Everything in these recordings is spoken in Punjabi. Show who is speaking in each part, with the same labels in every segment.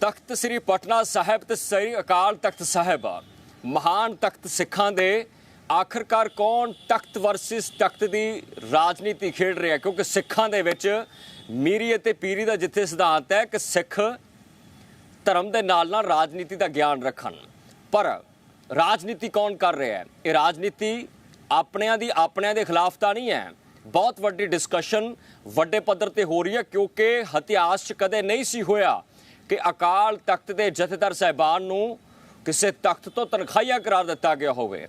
Speaker 1: ਤਖਤ ਸ੍ਰੀ ਪਟਨਾ ਸਾਹਿਬ ਤੇ ਸ੍ਰੀ ਅਕਾਲ ਤਖਤ ਸਾਹਿਬ ਮਹਾਨ ਤਖਤ ਸਿੱਖਾਂ ਦੇ ਆਖਰਕਾਰ ਕੌਣ ਤਖਤ ਵਰਸਸ ਤਖਤ ਦੀ ਰਾਜਨੀਤੀ ਖੇਡ ਰਿਹਾ ਕਿਉਂਕਿ ਸਿੱਖਾਂ ਦੇ ਵਿੱਚ ਮੀਰੀ ਅਤੇ ਪੀਰੀ ਦਾ ਜਿੱਥੇ ਸਿਧਾਂਤ ਹੈ ਕਿ ਸਿੱਖ ਧਰਮ ਦੇ ਨਾਲ ਨਾਲ ਰਾਜਨੀਤੀ ਦਾ ਗਿਆਨ ਰੱਖਣ। ਪਰ ਰਾਜਨੀਤੀ ਕੌਣ ਕਰ ਰਿਹਾ ਹੈ? ਇਹ ਰਾਜਨੀਤੀ ਆਪਣਿਆਂ ਦੀ ਆਪਣਿਆਂ ਦੇ ਖਿਲਾਫ ਤਾਂ ਨਹੀਂ ਹੈ। ਬਹੁਤ ਵੱਡੀ ਡਿਸਕਸ਼ਨ ਵੱਡੇ ਪੱਧਰ ਤੇ ਹੋ ਰਹੀ ਹੈ ਕਿਉਂਕਿ ਇਤਿਹਾਸ 'ਚ ਕਦੇ ਨਹੀਂ ਸੀ ਹੋਇਆ ਕਿ ਅਕਾਲ ਤਖਤ ਦੇ ਜਥੇਦਾਰ ਸਾਹਿਬਾਨ ਨੂੰ ਕਿਸੇ ਤਖਤ ਤੋਂ ਤਨਖਾਹੀਆ ਕਰਾਰ ਦਿੱਤਾ ਗਿਆ ਹੋਵੇ।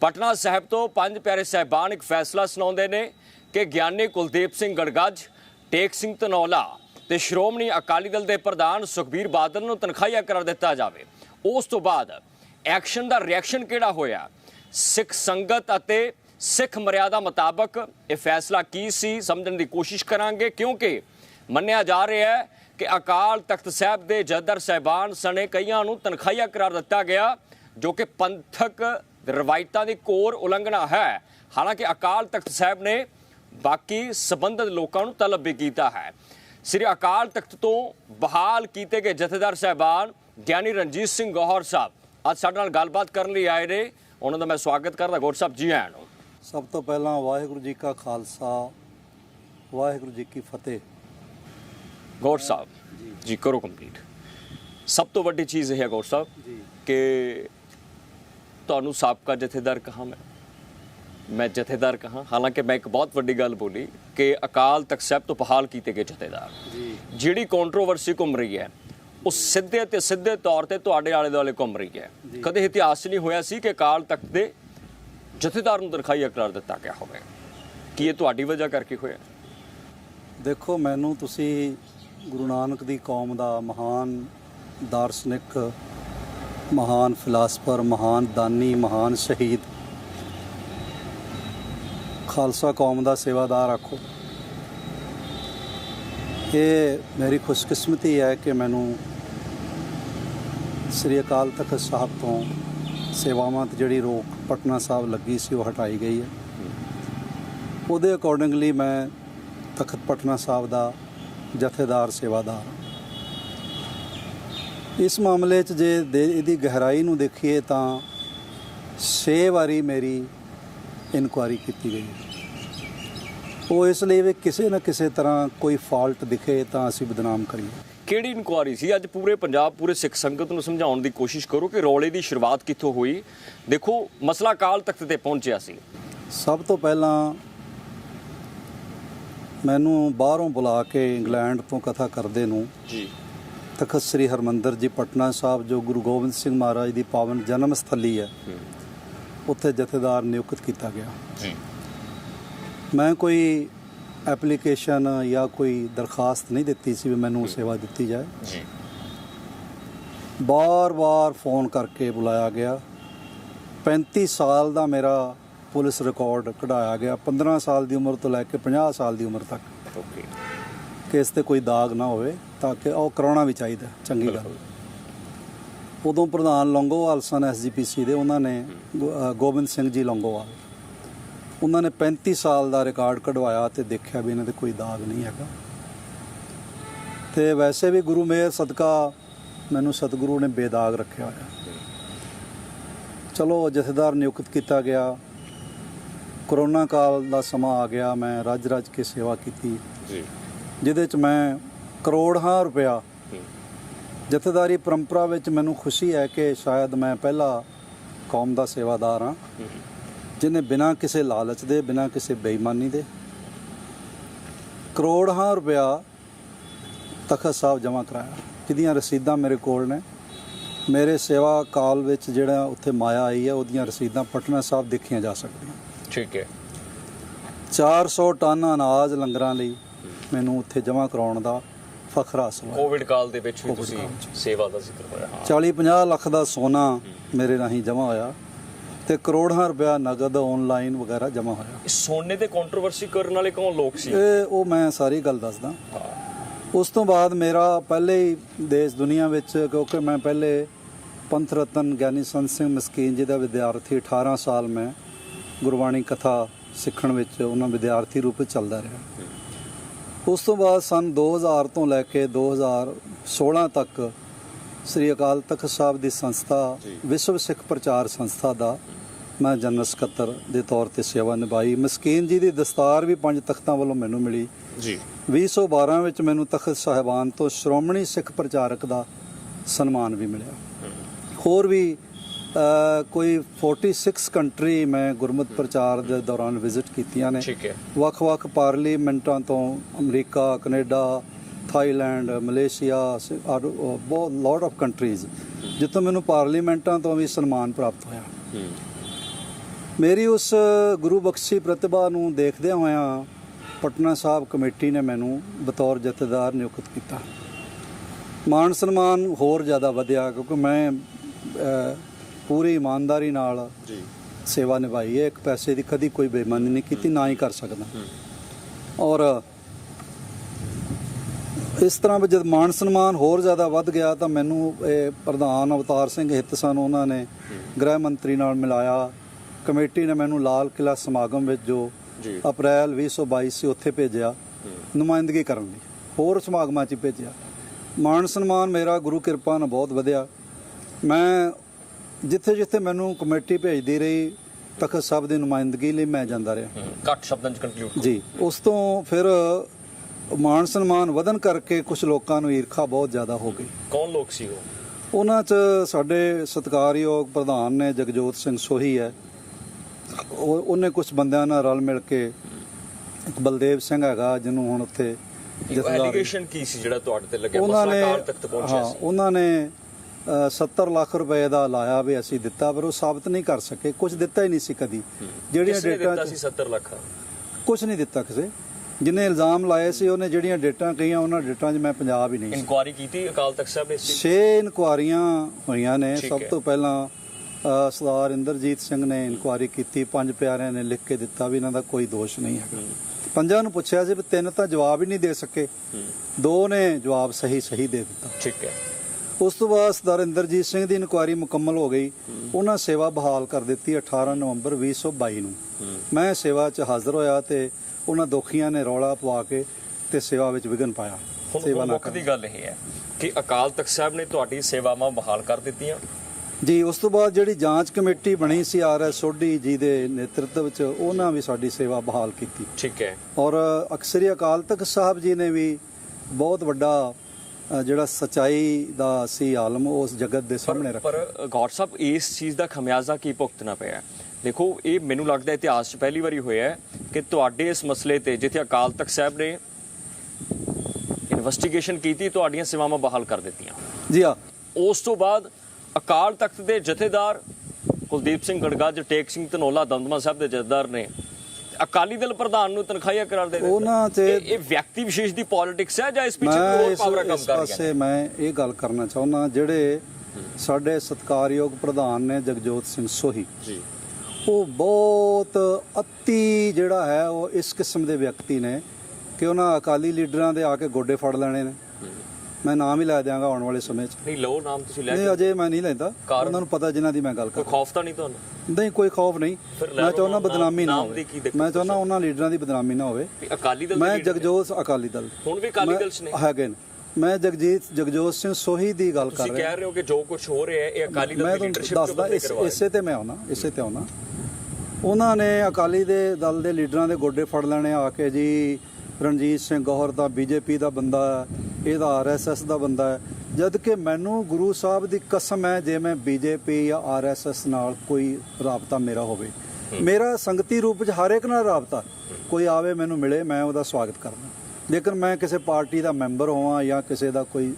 Speaker 1: ਪਟਨਾ ਸਾਹਿਬ ਤੋਂ ਪੰਜ ਪਿਆਰੇ ਸਾਹਿਬਾਨ ਇੱਕ ਫੈਸਲਾ ਸੁਣਾਉਂਦੇ ਨੇ ਕਿ ਗਿਆਨੀ ਕੁਲਦੀਪ ਸਿੰਘ ਗੜਗੱਜ, ਟੇਕ ਸਿੰਘ ਧਨੌਲਾ ਤੇ ਸ਼੍ਰੋਮਣੀ ਅਕਾਲੀ ਦਲ ਦੇ ਪ੍ਰਧਾਨ ਸੁਖਬੀਰ ਬਾਦਲ ਨੂੰ ਤਨਖਾਹੀਆ ਕਰਾਰ ਦਿੱਤਾ ਜਾਵੇ। ਉਸ ਤੋਂ ਬਾਅਦ ਐਕਸ਼ਨ ਦਾ ਰਿਐਕਸ਼ਨ ਕਿਹੜਾ ਹੋਇਆ? ਸਿੱਖ ਸੰਗਤ ਅਤੇ ਸਿੱਖ ਮਰਿਆਦਾ ਮੁਤਾਬਕ ਇਹ ਫੈਸਲਾ ਕੀ ਸੀ? ਸਮਝਣ ਦੀ ਕੋਸ਼ਿਸ਼ ਕਰਾਂਗੇ ਕਿਉਂਕਿ ਮੰਨਿਆ ਜਾ ਰਿਹਾ ਹੈ ਕਿ ਅਕਾਲ ਤਖਤ ਸਾਹਿਬ ਦੇ ਜੱਦਰ ਸਹਿਬਾਨ ਸਣੇ ਕਈਆਂ ਨੂੰ ਤਨਖਾਹੀਆ ਕਰਾਰ ਦਿੱਤਾ ਗਿਆ, ਜੋ ਕਿ ਪੰਥਕ ਰਵਾਇਤਾਂ ਦੀ ਕੋਰ ਉਲੰਘਣਾ ਹੈ। ਹਾਲਾਂਕਿ ਅਕਾਲ ਤਖਤ ਸਾਹਿਬ ਨੇ ਬਾਕੀ ਸਬੰਧਤ ਲੋਕਾਂ ਨੂੰ ਤਲਬ ਵੀ ਕੀਤਾ ਹੈ। ਸ੍ਰੀ ਅਕਾਲ ਤਖਤ ਤੋਂ ਬਹਾਲ ਕੀਤੇ ਗਏ ਜਥੇਦਾਰ ਸਾਹਿਬਾਨ ਗਿਆਨੀ ਰਣਜੀਤ ਸਿੰਘ ਗੌਹਰ ਸਾਹਿਬ ਅੱਜ ਸਾਡੇ ਨਾਲ ਗੱਲਬਾਤ ਕਰਨ ਲਈ ਆਏ ਨੇ। ਉਹਨਾਂ ਦਾ ਮੈਂ ਸਵਾਗਤ ਕਰਦਾ, ਗੌਰ ਸਾਹਿਬ ਜੀ ਆਇਆਂ ਨੂੰ।
Speaker 2: ਸਭ ਤੋਂ ਪਹਿਲਾਂ ਵਾਹਿਗੁਰੂ ਜੀ ਕਾ ਖਾਲਸਾ, ਵਾਹਿਗੁਰੂ ਜੀ ਕੀ ਫਤਿਹ।
Speaker 1: ਗੌਰ ਸਾਹਿਬ ਜੀ ਕਰੋ ਕੰਪਲੀਟ ਸਭ ਤੋਂ ਵੱਡੀ ਚੀਜ਼ ਇਹ ਹੈ ਗੌਰ ਸਾਹਿਬ
Speaker 2: ਜੀ।
Speaker 1: ਕਿ ਤੁਹਾਨੂੰ ਸਾਬਕਾ ਜਥੇਦਾਰ ਕਹਾ ਮੈਂ? ਮੈਂ ਜਥੇਦਾਰ ਕਹਾ? ਹਾਲਾਂਕਿ ਮੈਂ ਇੱਕ ਬਹੁਤ ਵੱਡੀ ਗੱਲ ਬੋਲੀ ਕਿ ਅਕਾਲ ਤਖਤ ਸਾਹਿਬ ਤੋਂ ਬਹਾਲ ਕੀਤੇ ਗਏ ਜਥੇਦਾਰ।
Speaker 2: ਜੀ।
Speaker 1: ਜਿਹੜੀ ਕੰਟਰੋਵਰਸੀ ਘੁੰਮ ਰਹੀ ਹੈ ਉਹ ਸਿੱਧੇ ਤੇ ਸਿੱਧੇ ਤੌਰ ਤੇ ਤੁਹਾਡੇ ਆਲੇ ਦੁਆਲੇ ਘੁੰਮ ਰਹੀ ਹੈ। ਕਦੇ ਇਤਿਹਾਸ 'ਚ ਨਹੀਂ ਹੋਇਆ ਸੀ ਕਿ ਅਕਾਲ ਤਖਤ ਦੇ ਜਥੇਦਾਰ ਨੂੰ ਤਨਖਾਹੀਆ ਕਰਾਰ ਦਿੱਤਾ ਗਿਆ ਹੋਵੇ। ਕੀ ਇਹ ਤੁਹਾਡੀ ਵਜ੍ਹਾ ਕਰਕੇ ਹੋਇਆ?
Speaker 2: ਦੇਖੋ ਮੈਨੂੰ ਤੁਸੀਂ ਗੁਰੂ ਨਾਨਕ ਦੀ ਕੌਮ ਦਾ ਮਹਾਨ ਦਾਰਸ਼ਨਿਕ, ਮਹਾਨ ਫਿਲਾਸਫਰ, ਮਹਾਨ ਦਾਨੀ, ਮਹਾਨ ਸ਼ਹੀਦ। ਖਾਲਸਾ ਕੌਮ ਦਾ ਸੇਵਾਦਾਰ ਆਖੋ। ਇਹ ਮੇਰੀ ਖੁਸ਼ਕਿਸਮਤੀ ਹੈ ਕਿ ਮੈਨੂੰ ਸ੍ਰੀ ਅਕਾਲ ਤਖਤ ਸਾਹਿਬ ਤੋਂ ਸੇਵਾਵਾਂ ਤੇ ਜਿਹੜੀ ਰੋਕ ਪਟਨਾ ਸਾਹਿਬ ਲੱਗੀ ਸੀ, ਉਹ ਹਟਾਈ ਗਈ ਹੈ। ਉਹਦੇ ਅਕੋਰਡਿੰਗਲੀ ਮੈਂ ਤਖਤ ਪਟਨਾ ਸਾਹਿਬ ਦਾ ਜਥੇਦਾਰ ਸੇਵਾਦਾਰ। ਇਸ ਮਾਮਲੇ 'ਚ ਜੇ ਇਹਦੀ ਗਹਿਰਾਈ ਨੂੰ ਦੇਖੀਏ ਤਾਂ 6 ਵਾਰੀ ਮੇਰੀ ਇਨਕੁਆਰੀ ਕੀਤੀ ਗਈ। ਉਹ ਇਸ ਲਈ ਵੀ ਕਿਸੇ ਨਾ ਕਿਸੇ ਤਰ੍ਹਾਂ ਕੋਈ ਫਾਲਟ ਦਿਖੇ ਤਾਂ ਅਸੀਂ ਬਦਨਾਮ ਕਰੀਏ।
Speaker 1: ਕਿਹੜੀ ਇਨਕੁਆਰੀ ਸੀ? ਅੱਜ ਪੂਰੇ ਪੰਜਾਬ ਪੂਰੇ ਸਿੱਖ ਸੰਗਤ ਨੂੰ ਸਮਝਾਉਣ ਦੀ ਕੋਸ਼ਿਸ਼ ਕਰੋ ਕਿ ਰੌਲੇ ਦੀ ਸ਼ੁਰੂਆਤ ਕਿੱਥੋਂ ਹੋਈ? ਦੇਖੋ ਮਸਲਾ ਕਾਲ ਤਖਤ ਤੇ ਪਹੁੰਚਿਆ ਸੀ।
Speaker 2: ਸਭ ਤੋਂ ਪਹਿਲਾਂ ਮੈਨੂੰ ਬਾਹਰੋਂ ਬੁਲਾ ਕੇ ਇੰਗਲੈਂਡ ਤੋਂ ਕਥਾ ਕਰਦੇ ਨੂੰ
Speaker 1: ਜੀ।
Speaker 2: ਤਖਤ ਸ੍ਰੀ ਹਰਮੰਦਰ ਜੀ ਪਟਨਾ ਸਾਹਿਬ ਜੋ ਗੁਰੂ ਗੋਬਿੰਦ ਸਿੰਘ ਮਹਾਰਾਜ ਦੀ ਪਾਵਨ ਜਨਮ ਸਥਲੀ ਹੈ ਉੱਥੇ ਜਥੇਦਾਰ ਨਿਯੁਕਤ ਕੀਤਾ ਗਿਆ।
Speaker 1: ਜੀ।
Speaker 2: ਮੈਂ ਕੋਈ ਐਪਲੀਕੇਸ਼ਨ ਜਾਂ ਕੋਈ ਦਰਖਾਸਤ ਨਹੀਂ ਦਿੱਤੀ ਸੀ ਵੀ ਮੈਨੂੰ ਸੇਵਾ ਦਿੱਤੀ ਜਾਏ।
Speaker 1: ਜੀ।
Speaker 2: ਬਾਰ-ਬਾਰ ਫੋਨ ਕਰਕੇ ਬੁਲਾਇਆ ਗਿਆ। 35 ਸਾਲ ਦਾ ਮੇਰਾ ਪੁਲਿਸ ਰਿਕਾਰਡ ਕਢਾਇਆ ਗਿਆ 15 ਸਾਲ ਦੀ ਉਮਰ ਤੋਂ ਲੈ ਕੇ 50 ਸਾਲ ਦੀ ਉਮਰ ਤੱਕ।
Speaker 1: ਓਕੇ
Speaker 2: ਕਿ ਇਸ ਤੇ ਕੋਈ ਦਾਗ ਨਾ ਹੋਵੇ ਤਾਂ ਕਿ ਉਹ ਕਰਾਉਣਾ ਵੀ ਚਾਹੀਦਾ ਚੰਗੀ ਗੱਲ। ਉਦੋਂ ਪ੍ਰਧਾਨ ਲੌਂਗੋਵਾਲ ਸਨ ਐਸਜੀਪੀਸੀ ਦੇ ਉਹਨਾਂ ਨੇ ਗੋਬਿੰਦ ਸਿੰਘ ਜੀ ਲੌਂਗੋਵਾਲ। ਉਹਨਾਂ ਨੇ 35 ਸਾਲ ਦਾ ਰਿਕਾਰਡ ਕਢਵਾਇਆ ਤੇ ਦੇਖਿਆ ਵੀ ਇਹਨਾਂ ਦੇ ਕੋਈ ਦਾਗ ਨਹੀਂ ਹੈਗਾ। ਤੇ ਵੈਸੇ ਵੀ ਗੁਰੂ ਮੇਹਰ ਸਦਕਾ ਮੈਨੂੰ ਸਤਿਗੁਰੂ ਨੇ ਬੇਦਾਗ ਰੱਖਿਆ ਹੋਇਆ। ਚਲੋ ਜਥੇਦਾਰ ਨਿਯੁਕਤ ਕੀਤਾ ਗਿਆ। ਕਰੋਨਾ ਕਾਲ ਦਾ ਸਮਾਂ ਆ ਗਿਆ ਮੈਂ ਰੱਜ ਰੱਜ ਕੇ ਸੇਵਾ ਕੀਤੀ।
Speaker 1: ਜੀ।
Speaker 2: ਜਿਹਦੇ ਚ ਮੈਂ ਕਰੋੜਾਂ ਰੁਪਇਆ ਜਥੇਦਾਰੀ ਪਰੰਪਰਾ ਵਿੱਚ ਮੈਨੂੰ ਖੁਸ਼ੀ ਹੈ ਕਿ ਸ਼ਾਇਦ ਮੈਂ ਪਹਿਲਾ ਕੌਮ ਦਾ ਸੇਵਾਦਾਰ ਹਾਂ। ਜਿਹਨੇ ਬਿਨਾਂ ਕਿਸੇ ਲਾਲਚ ਦੇ ਬਿਨਾਂ ਕਿਸੇ ਬੇਈਮਾਨੀ ਦੇ ਕਰੋੜਾਂ ਰੁਪਇਆ ਤਖਤ ਸਾਹਿਬ ਜਮ੍ਹਾਂ ਕਰਾਇਆ। ਜਿਹਦੀਆਂ ਰਸੀਦਾਂ ਮੇਰੇ ਕੋਲ ਨੇ? ਮੇਰੇ ਸੇਵਾ ਕਾਲ ਵਿੱਚ ਜਿਹੜਾ ਉੱਥੇ ਮਾਇਆ ਆਈ ਹੈ ਉਹਦੀਆਂ ਰਸੀਦਾਂ ਪਟਨਾ ਸਾਹਿਬ ਦੇਖੀਆਂ ਜਾ ਸਕਦੀਆਂ।
Speaker 1: ਠੀਕ ਹੈ।
Speaker 2: 400 ਟਨ ਅਨਾਜ ਲੰਗਰਾਂ ਲਈ ਮੈਨੂੰ ਉੱਥੇ ਜਮ੍ਹਾਂ ਕਰਾਉਣ ਦਾ ਫਖਰ ਹਾਸਲ ਹੋਇਆ
Speaker 1: ਕੋਵਿਡ ਕਾਲ ਦੇ ਵਿੱਚ ਵੀ ਤੁਸੀਂ। ਸੇਵਾ ਦਾ ਜ਼ਿਕਰ ਹੋਇਆ ਹਾਂ।
Speaker 2: 40 50 ਲੱਖ ਦਾ ਸੋਨਾ ਮੇਰੇ ਰਾਹੀਂ ਜਮ੍ਹਾਂ ਹੋਇਆ ਤੇ ਕਰੋੜਾਂ ਰੁਪਇਆ ਨਗਦ ਆਨਲਾਈਨ ਵਗੈਰਾ ਜਮ੍ਹਾਂ ਹੋਇਆ।
Speaker 1: ਸੋਨੇ ਤੇ ਕੰਟਰੋਵਰਸੀ ਕਰਨ ਵਾਲੇ ਕੌਣ ਲੋਕ ਸੀ?
Speaker 2: ਇਹ ਉਹ ਮੈਂ ਸਾਰੀ ਗੱਲ ਦੱਸਦਾ। ਉਸ ਤੋਂ ਬਾਅਦ ਮੇਰਾ ਪਹਿਲੇ ਹੀ ਦੇਸ਼ ਦੁਨੀਆ ਵਿੱਚ ਕਿਉਂਕਿ ਮੈਂ ਪਹਿਲੇ ਪੰਥ ਰਤਨ ਗਿਆਨੀ ਸੰਤ ਸਿੰਘ ਮਸਕੀਨ ਜੀ ਦਾ ਵਿਦਿਆਰਥੀ 18 ਸਾਲ ਮੈਂ ਗੁਰਬਾਣੀ ਕਥਾ ਸਿੱਖਣ ਵਿੱਚ ਉਹਨਾਂ ਵਿਦਿਆਰਥੀ ਰੂਪ ਵਿੱਚ ਚੱਲਦਾ ਰਿਹਾ। ਉਸ ਤੋਂ ਬਾਅਦ ਸਨ 2000 ਤੋਂ ਲੈ ਕੇ 2016 ਤੱਕ ਸ੍ਰੀ ਅਕਾਲ ਤਖਤ ਸਾਹਿਬ ਦੀ ਸੰਸਥਾ ਵਿਸ਼ਵ ਸਿੱਖ ਪ੍ਰਚਾਰ ਸੰਸਥਾ ਦਾ ਮੈਂ ਜਨਰਲ ਸਕੱਤਰ ਦੇ ਤੌਰ ਤੇ ਸੇਵਾ ਨਿਭਾਈ। ਮਸਕੀਨ ਜੀ ਦੀ ਦਸਤਾਰ ਵੀ ਪੰਜ ਤਖਤਾਂ ਵੱਲੋਂ ਮੈਨੂੰ ਮਿਲੀ।
Speaker 1: ਜੀ।
Speaker 2: 2012 ਵਿੱਚ ਮੈਨੂੰ ਤਖਤ ਸਾਹਿਬਾਨ ਤੋਂ ਸ਼੍ਰੋਮਣੀ ਸਿੱਖ ਪ੍ਰਚਾਰਕ ਦਾ ਸਨਮਾਨ ਵੀ ਮਿਲਿਆ। ਹੋਰ ਵੀ ਕੋਈ 46 ਕੰਟਰੀ ਮੈਂ ਗੁਰਮਤ ਪ੍ਰਚਾਰ ਦੇ ਦੌਰਾਨ ਵਿਜ਼ਿਟ ਕੀਤੀਆਂ ਨੇ।
Speaker 1: ਠੀਕ ਹੈ।
Speaker 2: ਵੱਖ-ਵੱਖ ਪਾਰਲੀਮੈਂਟਾਂ ਤੋਂ ਅਮਰੀਕਾ ਕੈਨੇਡਾ ਥਾਈਲੈਂਡ ਮਲੇਸ਼ੀਆ ਬਹੁਤ ਲੋਟ ਆਫ ਕੰਟਰੀਜ਼ ਜਿੱਥੋਂ ਮੈਨੂੰ ਪਾਰਲੀਮੈਂਟਾਂ ਤੋਂ ਵੀ ਸਨਮਾਨ ਪ੍ਰਾਪਤ ਹੋਇਆ। ਮੇਰੀ ਉਸ ਗੁਰੂ ਬਖਸ਼ੀ ਪ੍ਰਤਿਭਾ ਨੂੰ ਦੇਖਦਿਆਂ ਹੋਇਆਂ ਪਟਨਾ ਸਾਹਿਬ ਕਮੇਟੀ ਨੇ ਮੈਨੂੰ ਬਤੌਰ ਜਥੇਦਾਰ ਨਿਯੁਕਤ ਕੀਤਾ। ਮਾਣ ਸਨਮਾਨ ਹੋਰ ਜ਼ਿਆਦਾ ਵਧਿਆ ਕਿਉਂਕਿ ਮੈਂ ਪੂਰੀ ਇਮਾਨਦਾਰੀ ਨਾਲ
Speaker 1: ਜੀ।
Speaker 2: ਸੇਵਾ ਨਿਭਾਈ ਹੈ। ਇੱਕ ਪੈਸੇ ਦੀ ਕਦੀ ਕੋਈ ਬੇਈਮਾਨੀ ਨਹੀਂ ਕੀਤੀ ਨਾ ਹੀ ਕਰ ਸਕਦਾ। ਔਰ ਇਸ ਤਰ੍ਹਾਂ ਜਦ ਮਾਣ ਸਨਮਾਨ ਹੋਰ ਜ਼ਿਆਦਾ ਵੱਧ ਗਿਆ ਤਾਂ ਮੈਨੂੰ ਇਹ ਪ੍ਰਧਾਨ ਅਵਤਾਰ ਸਿੰਘ ਹਿੱਤ ਸਨ। ਉਹਨਾਂ ਨੇ ਗ੍ਰਹਿ ਮੰਤਰੀ ਨਾਲ ਮਿਲਾਇਆ। ਕਮੇਟੀ ਨੇ ਮੈਨੂੰ ਲਾਲ ਕਿਲਾ ਸਮਾਗਮ ਵਿੱਚ ਜੋ ਅਪ੍ਰੈਲ 2022 ਸੀ ਉੱਥੇ ਭੇਜਿਆ। ਨੁਮਾਇੰਦਗੀ ਕਰਨ ਲਈ। ਹੋਰ ਸਮਾਗਮਾਂ 'ਚ ਭੇਜਿਆ। ਮਾਣ ਸਨਮਾਨ ਮੇਰਾ ਗੁਰੂ ਕਿਰਪਾ ਨਾਲ ਬਹੁਤ ਵਧਿਆ। ਮੈਂ ਜਿੱਥੇ ਜਿੱਥੇ ਮੈਨੂੰ ਕਮੇਟੀ ਭੇਜਦੀ ਰਹੀ ਤਖਤ ਸਾਹਿਬ ਦੀ ਨੁਮਾਇੰਦਗੀ ਲਈ ਮੈਂ ਜਾਂਦਾ ਰਿਹਾ।
Speaker 1: ਘੱਟ ਸ਼ਬਦਾਂ ਚ ਕਨਕਲੂਡ
Speaker 2: ਜੀ ਉਸ ਤੋਂ ਫਿਰ ਮਾਣ ਸਨਮਾਨ ਵਧਨ ਕਰਕੇ ਕੁਝ ਲੋਕਾਂ ਨੂੰ ਈਰਖਾ ਬਹੁਤ ਜ਼ਿਆਦਾ ਹੋ ਗਈ।
Speaker 1: ਕੌਣ ਲੋਕ ਸੀ ਉਹ?
Speaker 2: ਉਹਨਾਂ 'ਚ ਸਾਡੇ ਸਤਿਕਾਰਯੋਗ ਪ੍ਰਧਾਨ ਨੇ ਜਗਜੋਤ ਸਿੰਘ ਸੋਹੀ ਹੈ। ਉਹ ਉਹਨੇ ਕੁਝ ਬੰਦਿਆਂ ਨਾਲ ਰਲ ਮਿਲ ਕੇ ਇੱਕ ਬਲਦੇਵ ਸਿੰਘ ਹੈਗਾ ਜਿਹਨੂੰ ਹੁਣ ਉੱਥੇ ਜਥੇਦਾਰ
Speaker 1: ਐਲੀਗੇਸ਼ਨ ਕੀ ਸੀ ਜਿਹੜਾ ਤੁਹਾਡੇ ਤੇ ਲੱਗਿਆ? ਕਾਲ ਤੱਕ ਪਹੁੰਚਿਆ
Speaker 2: ਹਾਂ
Speaker 1: ਸੀ।
Speaker 2: ਉਹਨਾਂ ਨੇ 70 ਲੱਖ ਰੁਪਏ ਦਾ ਲਾਇਆ ਵੀ ਅਸੀਂ ਦਿੱਤਾ ਪਰ ਉਹ ਸਾਬਤ ਨਹੀਂ ਕਰ ਸਕੇ। ਕੁਝ ਦਿੱਤਾ ਹੀ ਨਹੀਂ ਸੀ ਕਦੀ। ਜਿਹੜੀਆਂ ਡੇਟਾਂ
Speaker 1: ਦਿੱਤਾ ਸੀ 70 ਲੱਖ?
Speaker 2: ਕੁਝ ਨਹੀਂ ਦਿੱਤਾ ਕਿਸੇ। ਜਿਨੇ ਇਲਜ਼ਾਮ ਲਾਏ ਸੀ ਉਹਨੇ ਜਿਹੜੀਆਂ ਡੇਟਾਂ ਕਹੀਆਂ ਉਹਨਾਂ ਡੇਟਾਂ 'ਚ ਮੈਂ ਪੰਜਾਬ ਹੀ ਨਹੀਂ ਸੀ।
Speaker 1: ਇਨਕੁਆਰੀ ਕੀਤੀ ਅਕਾਲ ਤਖਤ ਸਾਹਿਬ ਨੇ ਇਸ ਚੀਜ਼
Speaker 2: 6 ਇਨਕੁਆਰੀਆਂ ਹੋਈਆਂ ਨੇ। ਸਭ
Speaker 1: ਹੈ।
Speaker 2: ਤੋਂ ਪਹਿਲਾਂ ਸਰਦਾਰ ਇੰਦਰਜੀਤ ਸਿੰਘ ਨੇ ਇਨਕੁਆਰੀ ਕੀਤੀ। ਪੰਜ ਪਿਆਰਿਆਂ ਨੇ ਲਿਖ ਕੇ ਦਿੱਤਾ ਵੀ ਇਹਨਾਂ ਦਾ ਕੋਈ ਦੋਸ਼ ਨਹੀਂ ਹੈਗਾ। ਪੰਜਾਂ ਨੂੰ ਪੁੱਛਿਆ ਸੀ ਵੀ ਤਿੰਨ ਤਾਂ ਜਵਾਬ ਹੀ ਨਹੀਂ ਦੇ ਸਕੇ। ਦੋ ਨੇ ਜਵਾਬ ਸਹੀ ਸਹੀ ਦੇ ਦਿੱਤਾ।
Speaker 1: ਠੀਕ ਹੈ।
Speaker 2: ਉਸ ਤੋਂ ਬਾਅਦ ਸਰਦਾਰ ਇੰਦਰਜੀਤ ਸਿੰਘ ਦੀ ਇਨਕੁਆਰੀ ਮੁਕੰਮਲ ਹੋ ਗਈ। ਉਹਨਾਂ ਸੇਵਾ ਬਹਾਲ ਕਰ ਦਿੱਤੀ 18 ਨਵੰਬਰ 2022 ਨੂੰ। ਮੈਂ ਸੇਵਾ 'ਚ ਹਾਜ਼ਰ ਹੋਇਆ ਤੇ ਉਹਨਾਂ ਦੋਖੀਆਂ ਨੇ ਰੌਲਾ ਪਵਾ ਕੇ ਤੇ ਸੇਵਾ ਵਿੱਚ ਵਿਘਨ ਪਾਇਆ। ਸੇਵਾ ਨਾ
Speaker 1: ਦੀ ਗੱਲ ਇਹ ਹੈ ਕਿ ਅਕਾਲ ਤਖਤ ਸਾਹਿਬ ਨੇ ਤੁਹਾਡੀ ਸੇਵਾਵਾਂ ਬਹਾਲ ਕਰ ਦਿੱਤੀਆਂ।
Speaker 2: ਜੀ ਉਸ ਤੋਂ ਬਾਅਦ ਜਿਹੜੀ ਜਾਂਚ ਕਮੇਟੀ ਬਣੀ ਸੀ ਆਰਐਸ ਸੋਢੀ ਜੀ ਦੇ ਨੇਤਰਤਵ ਵਿੱਚ ਉਹਨਾਂ ਵੀ ਸਾਡੀ ਸੇਵਾ ਬਹਾਲ ਕੀਤੀ।
Speaker 1: ਠੀਕ ਹੈ।
Speaker 2: ਔਰ ਅਕਸਰੀ ਅਕਾਲ ਤਖਤ ਸਾਹਿਬ ਜੀ ਨੇ ਵੀ ਬਹੁਤ ਵੱਡਾ ਜਿਹੜਾ ਸਚਾਈ ਦਾ ਸੀ ਆਲਮ ਉਸ ਜਗਤ ਦੇ ਸਾਹਮਣੇ ਰੱਖਿਆ।
Speaker 1: ਪਰ ਗੌਰ ਸਾਹਿਬ ਇਸ ਚੀਜ਼ ਦਾ ਖਮਿਆਜ਼ਾ ਕੀ ਭੁਗਤਣਾ ਪਿਆ ਦੇਖੋ ਇਹ ਮੈਨੂੰ ਲੱਗਦਾ ਇਤਿਹਾਸ 'ਚ ਪਹਿਲੀ ਵਾਰੀ ਹੋਇਆ ਕਿ ਤੁਹਾਡੇ ਇਸ ਮਸਲੇ ਤੇ ਜਿੱਥੇ ਅਕਾਲ ਤਖਤ ਸਾਹਿਬ ਨੇ ਇਨਵੈਸਟੀਗੇਸ਼ਨ ਕੀਤੀ ਤੁਹਾਡੀਆਂ ਸੇਵਾਵਾਂ ਬਹਾਲ ਕਰ ਦਿੱਤੀਆਂ।
Speaker 2: ਜੀ ਹਾਂ।
Speaker 1: ਉਸ ਤੋਂ ਬਾਅਦ ਅਕਾਲ ਤਖਤ ਦੇ ਜਥੇਦਾਰ ਕੁਲਦੀਪ ਸਿੰਘ ਗੜਗਾਜ ਟੇਕ ਸਿੰਘ ਧਨੋਲਾ ਦਮਦਮਾ ਸਾਹਿਬ ਦੇ ਜਥੇਦਾਰ ਨੇ ਅਕਾਲੀ ਦਲ ਪ੍ਰਧਾਨ ਨੂੰ ਤਨਖਾਹੀਆ ਕਰਾਰ ਦੇ ਦਿੱਤਾ।
Speaker 2: ਉਹਨਾਂ ਤੇ
Speaker 1: ਇਹ ਵਿਅਕਤੀ ਵਿਸ਼ੇਸ਼ ਦੀ ਪੋਲਿਟਿਕਸ ਹੈ ਜਾਂ ਇਸ ਪਿੱਛੇ ਕੋਈ ਹੋਰ ਪਾਵਰਾਂ ਕੰਮ ਕਰ ਰਹੀਆਂ
Speaker 2: ਪਾਸੇ ਮੈਂ ਇਹ ਗੱਲ ਕਰਨਾ ਚਾਹੁੰਦਾ ਜਿਹੜੇ ਸਾਡੇ ਸਤਿਕਾਰਯੋਗ ਪ੍ਰਧਾਨ ਨੇ ਜਗਜੋਤ ਸਿੰਘ ਸੋਹੀ
Speaker 1: ਜੀ।
Speaker 2: ਉਹ ਬਹੁਤ ਅਤੀ ਜਿਹੜਾ ਹੈ ਉਹ ਇਸ ਕਿਸਮ ਦੇ ਵਿਅਕਤੀ ਨੇ ਕਿ ਉਹਨਾਂ ਅਕਾਲੀ ਲੀਡਰਾਂ ਦੇ ਆ ਕੇ ਗੋਡੇ ਫੜ ਲੈਣੇ ਨੇ। ਮੈਂ ਨਾਮ ਹੀ ਲੈ ਦਿਆਂਗਾ ਆਉਣ ਵਾਲੇ ਸਮੇਂ 'ਚ।
Speaker 1: ਨਹੀਂ ਲਓ ਨਾਮ ਤੁਸੀਂ ਲੈ
Speaker 2: ਨਹੀਂ ਅਜੇ ਮੈਂ ਨਹੀਂ ਲੈਂਦਾ? ਉਹਨਾਂ ਨੂੰ ਪਤਾ ਜਿਨ੍ਹਾਂ ਦੀ ਮੈਂ ਗੱਲ
Speaker 1: ਕੋਈ
Speaker 2: ਕਰ
Speaker 1: ਖੌਫ ਤਾਂ ਨਹੀਂ ਤੁਹਾਨੂੰ?
Speaker 2: ਨਹੀਂ ਕੋਈ ਖੌਫ ਨਹੀਂ। ਮੈਂ ਚਾਹੁੰਦਾ
Speaker 1: ਨਾਮ-
Speaker 2: ਬਦਨਾਮੀ ਨਾ ਹੋਵੇ। ਮੈਂ ਚਾਹੁੰਦਾ ਉਹਨਾਂ ਲੀਡਰਾਂ ਦੀ ਬਦਨਾਮੀ ਨਾ ਹੋਵੇ।
Speaker 1: ਅਕਾਲੀ ਦਲ
Speaker 2: ਮੈਂ। ਜਗਜੋਤ ਅਕਾਲੀ ਦਲ।
Speaker 1: ਹੁਣ ਵੀ ਅਕਾਲੀ ਦਲ 'ਚ ਨੇ।
Speaker 2: ਹੈਗੇ ਨੇ। ਮੈਂ ਜਗਜੀਤ ਜਗਜੋਤ ਸਿੰਘ ਸੋਹੀ ਦੀ ਗੱਲ ਕਰ
Speaker 1: ਤੁਸੀਂ
Speaker 2: ਰਿਹਾ
Speaker 1: ਕਹਿ ਰਹੇ। ਹੋ ਕਿ ਜੋ ਕੁਝ ਹੋ ਰਿਹਾ ਹੈ ਇਹ ਅਕਾਲੀ ਦਲ ਦੀ ਲੀਡਰਸ਼ਿਪ
Speaker 2: ਦੱਸਦਾ ਇਸ- ਇਸੇ ਤੇ ਮੈਂ ਆਉਣਾ ਇਸੇ ਤੇ ਆਉਣਾ। ਉਹਨਾਂ ਨੇ ਅਕਾਲੀ ਦੇ ਦਲ ਦੇ ਲੀਡਰਾਂ ਦੇ ਗੋਡੇ ਫੜ ਲੈਣੇ ਆ ਕੇ ਜੀ ਰਣਜੀਤ ਸਿੰਘ ਗੌਹਰ ਦਾ ਬੀਜੇਪੀ ਦਾ ਬੰਦਾ ਇਹਦਾ ਆਰਐਸਐਸ ਦਾ ਬੰਦਾ ਹੈ। ਜਦ ਕਿ ਮੈਨੂੰ ਗੁਰੂ ਸਾਹਿਬ ਦੀ ਕਸਮ ਹੈ ਜੇ ਮੈਂ ਬੀਜੇਪੀ ਜਾਂ ਆਰਐਸਐਸ ਨਾਲ ਕੋਈ ਰਾਬਤਾ ਮੇਰਾ ਹੋਵੇ। ਮੇਰਾ ਸੰਗਤੀ ਰੂਪ ਵਿੱਚ ਹਰ ਇੱਕ ਨਾਲ ਰਾਬਤਾ। ਕੋਈ ਆਵੇ ਮੈਨੂੰ ਮਿਲੇ ਮੈਂ ਉਹਦਾ ਸਵਾਗਤ ਕਰਦਾ। ਲੇਕਿਨ ਮੈਂ ਕਿਸੇ ਪਾਰਟੀ ਦਾ ਮੈਂਬਰ ਹੋਵਾਂ ਜਾਂ ਕਿਸੇ ਦਾ ਕੋਈ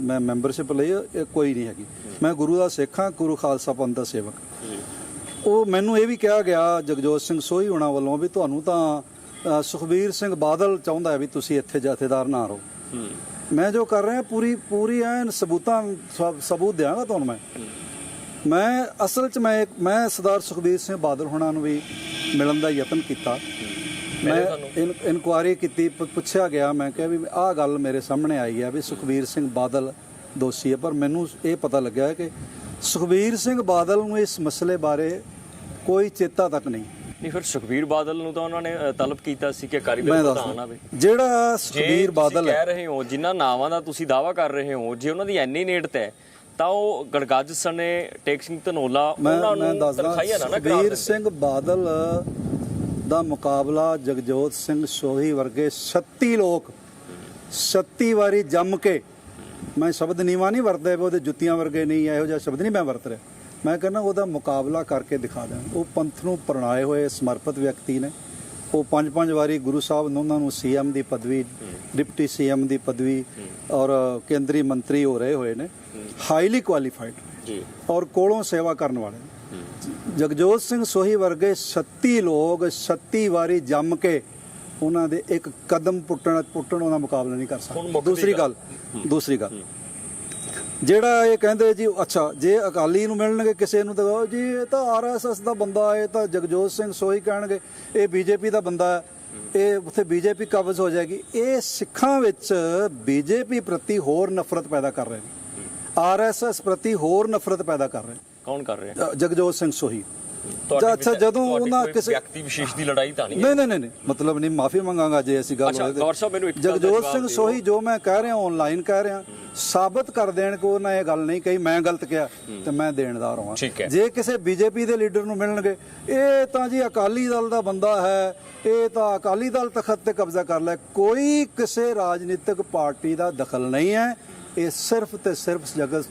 Speaker 2: ਮੈਂ ਮੈਂਬਰਸ਼ਿਪ ਲਈ ਕੋਈ ਨਹੀਂ ਹੈਗੀ। ਮੈਂ ਗੁਰੂ ਦਾ ਸਿੱਖ ਹਾਂ ਗੁਰੂ ਖਾਲਸਾ ਪੰਥ ਦਾ ਸੇਵਕ। ਉਹ ਮੈਨੂੰ ਇਹ ਵੀ ਕਿਹਾ ਗਿਆ ਜਗਜੋਤ ਸਿੰਘ ਸੋਹੀ ਹੋਣਾ ਵੱਲੋਂ ਵੀ ਤੁਹਾਨੂੰ ਤਾਂ ਸੁਖਬੀਰ ਸਿੰਘ ਬਾਦਲ ਚਾਹੁੰਦਾ ਹੈ ਵੀ ਤੁਸੀਂ ਇੱਥੇ ਜਥੇਦਾਰ ਨਾ ਰਹੋ। ਮੈਂ ਜੋ ਕਰ ਰਿਹਾ ਪੂਰੀ ਪੂਰੀ ਐਨ ਸਬੂਤਾਂ ਸਬ- ਸਬੂਤ ਦਿਆਂਗਾ ਤੁਹਾਨੂੰ ਮੈਂ ਮੈਂ ਅਸਲ 'ਚ ਮੈਂ ਮੈਂ ਸਰਦਾਰ ਸੁਖਬੀਰ ਸਿੰਘ ਬਾਦਲ ਹੋਣਾ ਨੂੰ ਵੀ ਮਿਲਣ ਦਾ ਯਤਨ ਕੀਤਾ ਮੈਂ? ਇਨ- ਇਨਕੁਆਇਰੀ ਕੀਤੀ ਪੁੱਛਿਆ ਗਿਆ ਮੈਂ ਕਿਹਾ ਵੀ ਆਹ ਗੱਲ ਮੇਰੇ ਸਾਹਮਣੇ ਆਈ ਹੈ ਵੀ ਸੁਖਬੀਰ ਸਿੰਘ ਬਾਦਲ ਦੋਸ਼ੀ ਹੈ ਪਰ ਮੈਨੂੰ ਇਹ ਪਤਾ ਲੱਗਿਆ ਕਿ ਸੁਖਬੀਰ ਸਿੰਘ ਬਾਦਲ ਨੂੰ ਇਸ ਮਸਲੇ ਬਾਰੇ ਕੋਈ ਚੇਤਾ ਤੱਕ ਨਹੀਂ
Speaker 1: ਨਹੀਂ ਫਿਰ ਸੁਖਬੀਰ ਬਾਦਲ ਨੂੰ ਤਾਂ ਉਹਨਾਂ ਨੇ ਤਲਬ ਕੀਤਾ ਸੀ ਕਿ ਅਕਾਲੀ ਦਲ ਪ੍ਰਧਾਨ ਆਵੇ।
Speaker 2: ਜਿਹੜਾ ਸੁਖਬੀਰ ਬਾਦਲ
Speaker 1: ਕਹਿ ਰਹੇ ਹੋ ਜਿਨ੍ਹਾਂ ਨਾਵਾਂ ਦਾ ਤੁਸੀਂ ਦਾਵਾ ਕਰ ਰਹੇ ਹੋ ਜੇ ਉਹਨਾਂ ਦੀ ਐਨੀ ਨੇੜਤ ਹੈ ਤਾਂ ਉਹ ਗੜਗੱਜ ਸਣੇ ਟੇਕ ਸਿੰਘ ਧਨੋਲਾ ਉਹਨਾਂ ਨੂੰ ਤਨਖਾਹੀਆਂ ਨਾ
Speaker 2: ਸੁਖਬੀਰ। ਸਿੰਘ ਬਾਦਲ ਦਾ ਮੁਕਾਬਲਾ ਜਗਜੋਤ ਸਿੰਘ ਸੋਹੀ ਵਰਗੇ 36 ਲੋਕ 36 ਵਾਰੀ ਜੰਮ ਕੇ ਮੈਂ ਸ਼ਬਦ ਨੀਵਾ ਨਹੀਂ ਵਰਤਦੇ ਉਹਦੇ ਜੁੱਤੀਆਂ ਵਰਗੇ ਨਹੀਂ ਇਹੋ ਜਿਹਾ ਸ਼ਬਦ ਨਹੀਂ ਮੈਂ ਵਰਤ ਰਿਹਾ। ਮੈਂ ਕਹਿੰਦਾ ਉਹਦਾ ਮੁਕਾਬਲਾ ਕਰਕੇ ਦਿਖਾ ਦੇਣ ਉਹ ਪੰਥ ਨੂੰ ਪ੍ਰਣਾਏ ਹੋਏ ਸਮਰਪਿਤ ਵਿਅਕਤੀ ਨੇ। ਉਹ ਪੰਜ ਪੰਜ ਵਾਰੀ ਗੁਰੂ ਸਾਹਿਬ ਨੇ ਉਹਨਾਂ ਨੂੰ ਸੀਐਮ ਦੀ ਪਦਵੀ ਡਿਪਟੀ ਸੀਐਮ ਦੀ ਪਦਵੀ ਔਰ ਕੇਂਦਰੀ ਮੰਤਰੀ ਹੋ ਰਹੇ ਹੋਏ ਨੇ। ਹਾਈਲੀ ਕੁਆਲੀਫਾਈਡ
Speaker 1: ਜੀ।
Speaker 2: ਔਰ ਕੋਲੋਂ ਸੇਵਾ ਕਰਨ ਵਾਲੇ। ਜਗਜੋਤ ਸਿੰਘ ਸੋਹੀ ਵਰਗੇ 36 ਲੋਕ 36 ਵਾਰੀ ਜੰਮ ਕੇ ਉਹਨਾਂ ਦੇ ਇੱਕ ਕਦਮ ਪੁੱਟਣ ਪੁੱਟਣ ਉਹਦਾ ਮੁਕਾਬਲਾ ਨਹੀਂ ਕਰ ਸਕਦੇ। ਦੂਸਰੀ ਗੱਲ ਦੂਸਰੀ ਗੱਲ। ਜਿਹੜਾ ਇਹ ਕਹਿੰਦੇ ਜੀ ਅੱਛਾ ਜੇ ਅਕਾਲੀ ਨੂੰ ਮਿਲਣਗੇ ਕਿਸੇ ਨੂੰ ਤਾਂ ਜੀ ਇਹ ਤਾਂ ਆਰਐਸਐਸ ਦਾ ਬੰਦਾ ਹੈ ਤਾਂ ਜਗਜੋਤ ਸਿੰਘ ਸੋਹੀ ਕਹਿਣਗੇ ਇਹ ਬੀਜੇਪੀ ਦਾ ਬੰਦਾ ਹੈ ਇਹ ਉੱਥੇ ਬੀਜੇਪੀ ਕਬਜ਼ ਹੋ ਜਾਏਗੀ। ਇਹ ਸਿੱਖਾਂ ਵਿੱਚ ਬੀਜੇਪੀ ਪ੍ਰਤੀ ਹੋਰ ਨਫ਼ਰਤ ਪੈਦਾ ਕਰ ਰਹੇ ਨੇ ਆਰਐਸਐਸ ਪ੍ਰਤੀ ਹੋਰ ਨਫ਼ਰਤ ਪੈਦਾ ਕਰ ਰਹੇ।
Speaker 1: ਕੌਣ ਕਰ ਰਿਹਾ?
Speaker 2: ਜਗਜੋਤ ਸਿੰਘ ਸੋਹੀ।
Speaker 1: ਤੁਹਾਡੇ
Speaker 2: ਅੱਛਾ, ਜਦੋਂ ਉਹਨਾਂ ਕਿਸੇ-
Speaker 1: ਵਿਅਕਤੀ ਵਿਸ਼ੇਸ਼ ਦੀ ਲੜਾਈ ਤਾਂ ਨਹੀਂ
Speaker 2: ਨਹੀਂ ਨਹੀਂ ਨਹੀਂ ਨਹੀਂ ਮਤਲਬ ਨਹੀਂ ਮਾਫੀ ਮੰਗਾਂਗਾ ਜੇ ਅਸੀਂ ਗੱਲ
Speaker 1: ਅੱਛਾ,
Speaker 2: ਹੋਏ।
Speaker 1: ਗੌਰ ਸਾਹਿਬ ਮੈਨੂੰ ਇੱਕ
Speaker 2: ਜਗਜੋਤ ਸਿੰਘ। ਸੋਹੀ ਜੋ ਮੈਂ ਕਹਿ ਰਿਹਾ ਆਨਲਾਈਨ ਕਹਿ ਰਿਹਾ ਸਾਬਤ ਕਰ ਦੇਣ ਕਿ ਉਹਨਾਂ ਇਹ ਗੱਲ ਨਹੀਂ ਕਹੀ ਮੈਂ ਗਲਤ ਕਿਹਾ ਤੇ ਮੈਂ ਦੇਣਦਾਰ
Speaker 1: ਹੈ।
Speaker 2: ਜੇ ਕਿਸੇ ਬੀਜੇਪੀ ਦੇ ਲੀਡਰ ਨੂੰ ਮਿਲਣਗੇ ਇਹ ਤਾਂ ਜੀ ਅਕਾਲੀ ਦਲ ਦਾ ਬੰਦਾ ਹੈ ਇਹ ਤਾਂ ਅਕਾਲੀ ਦਲ ਤਖਤ ਤੇ ਕਬਜ਼ਾ ਕਰ ਲੈ ਕੋਈ ਕਿਸੇ ਰਾਜਨੀਤਿਕ ਪਾਰਟੀ ਦਾ ਦਖਲ ਨਹੀਂ ਹੈ ਇਹ ਸਿਰਫ ਤੇ ਸਿਰਫ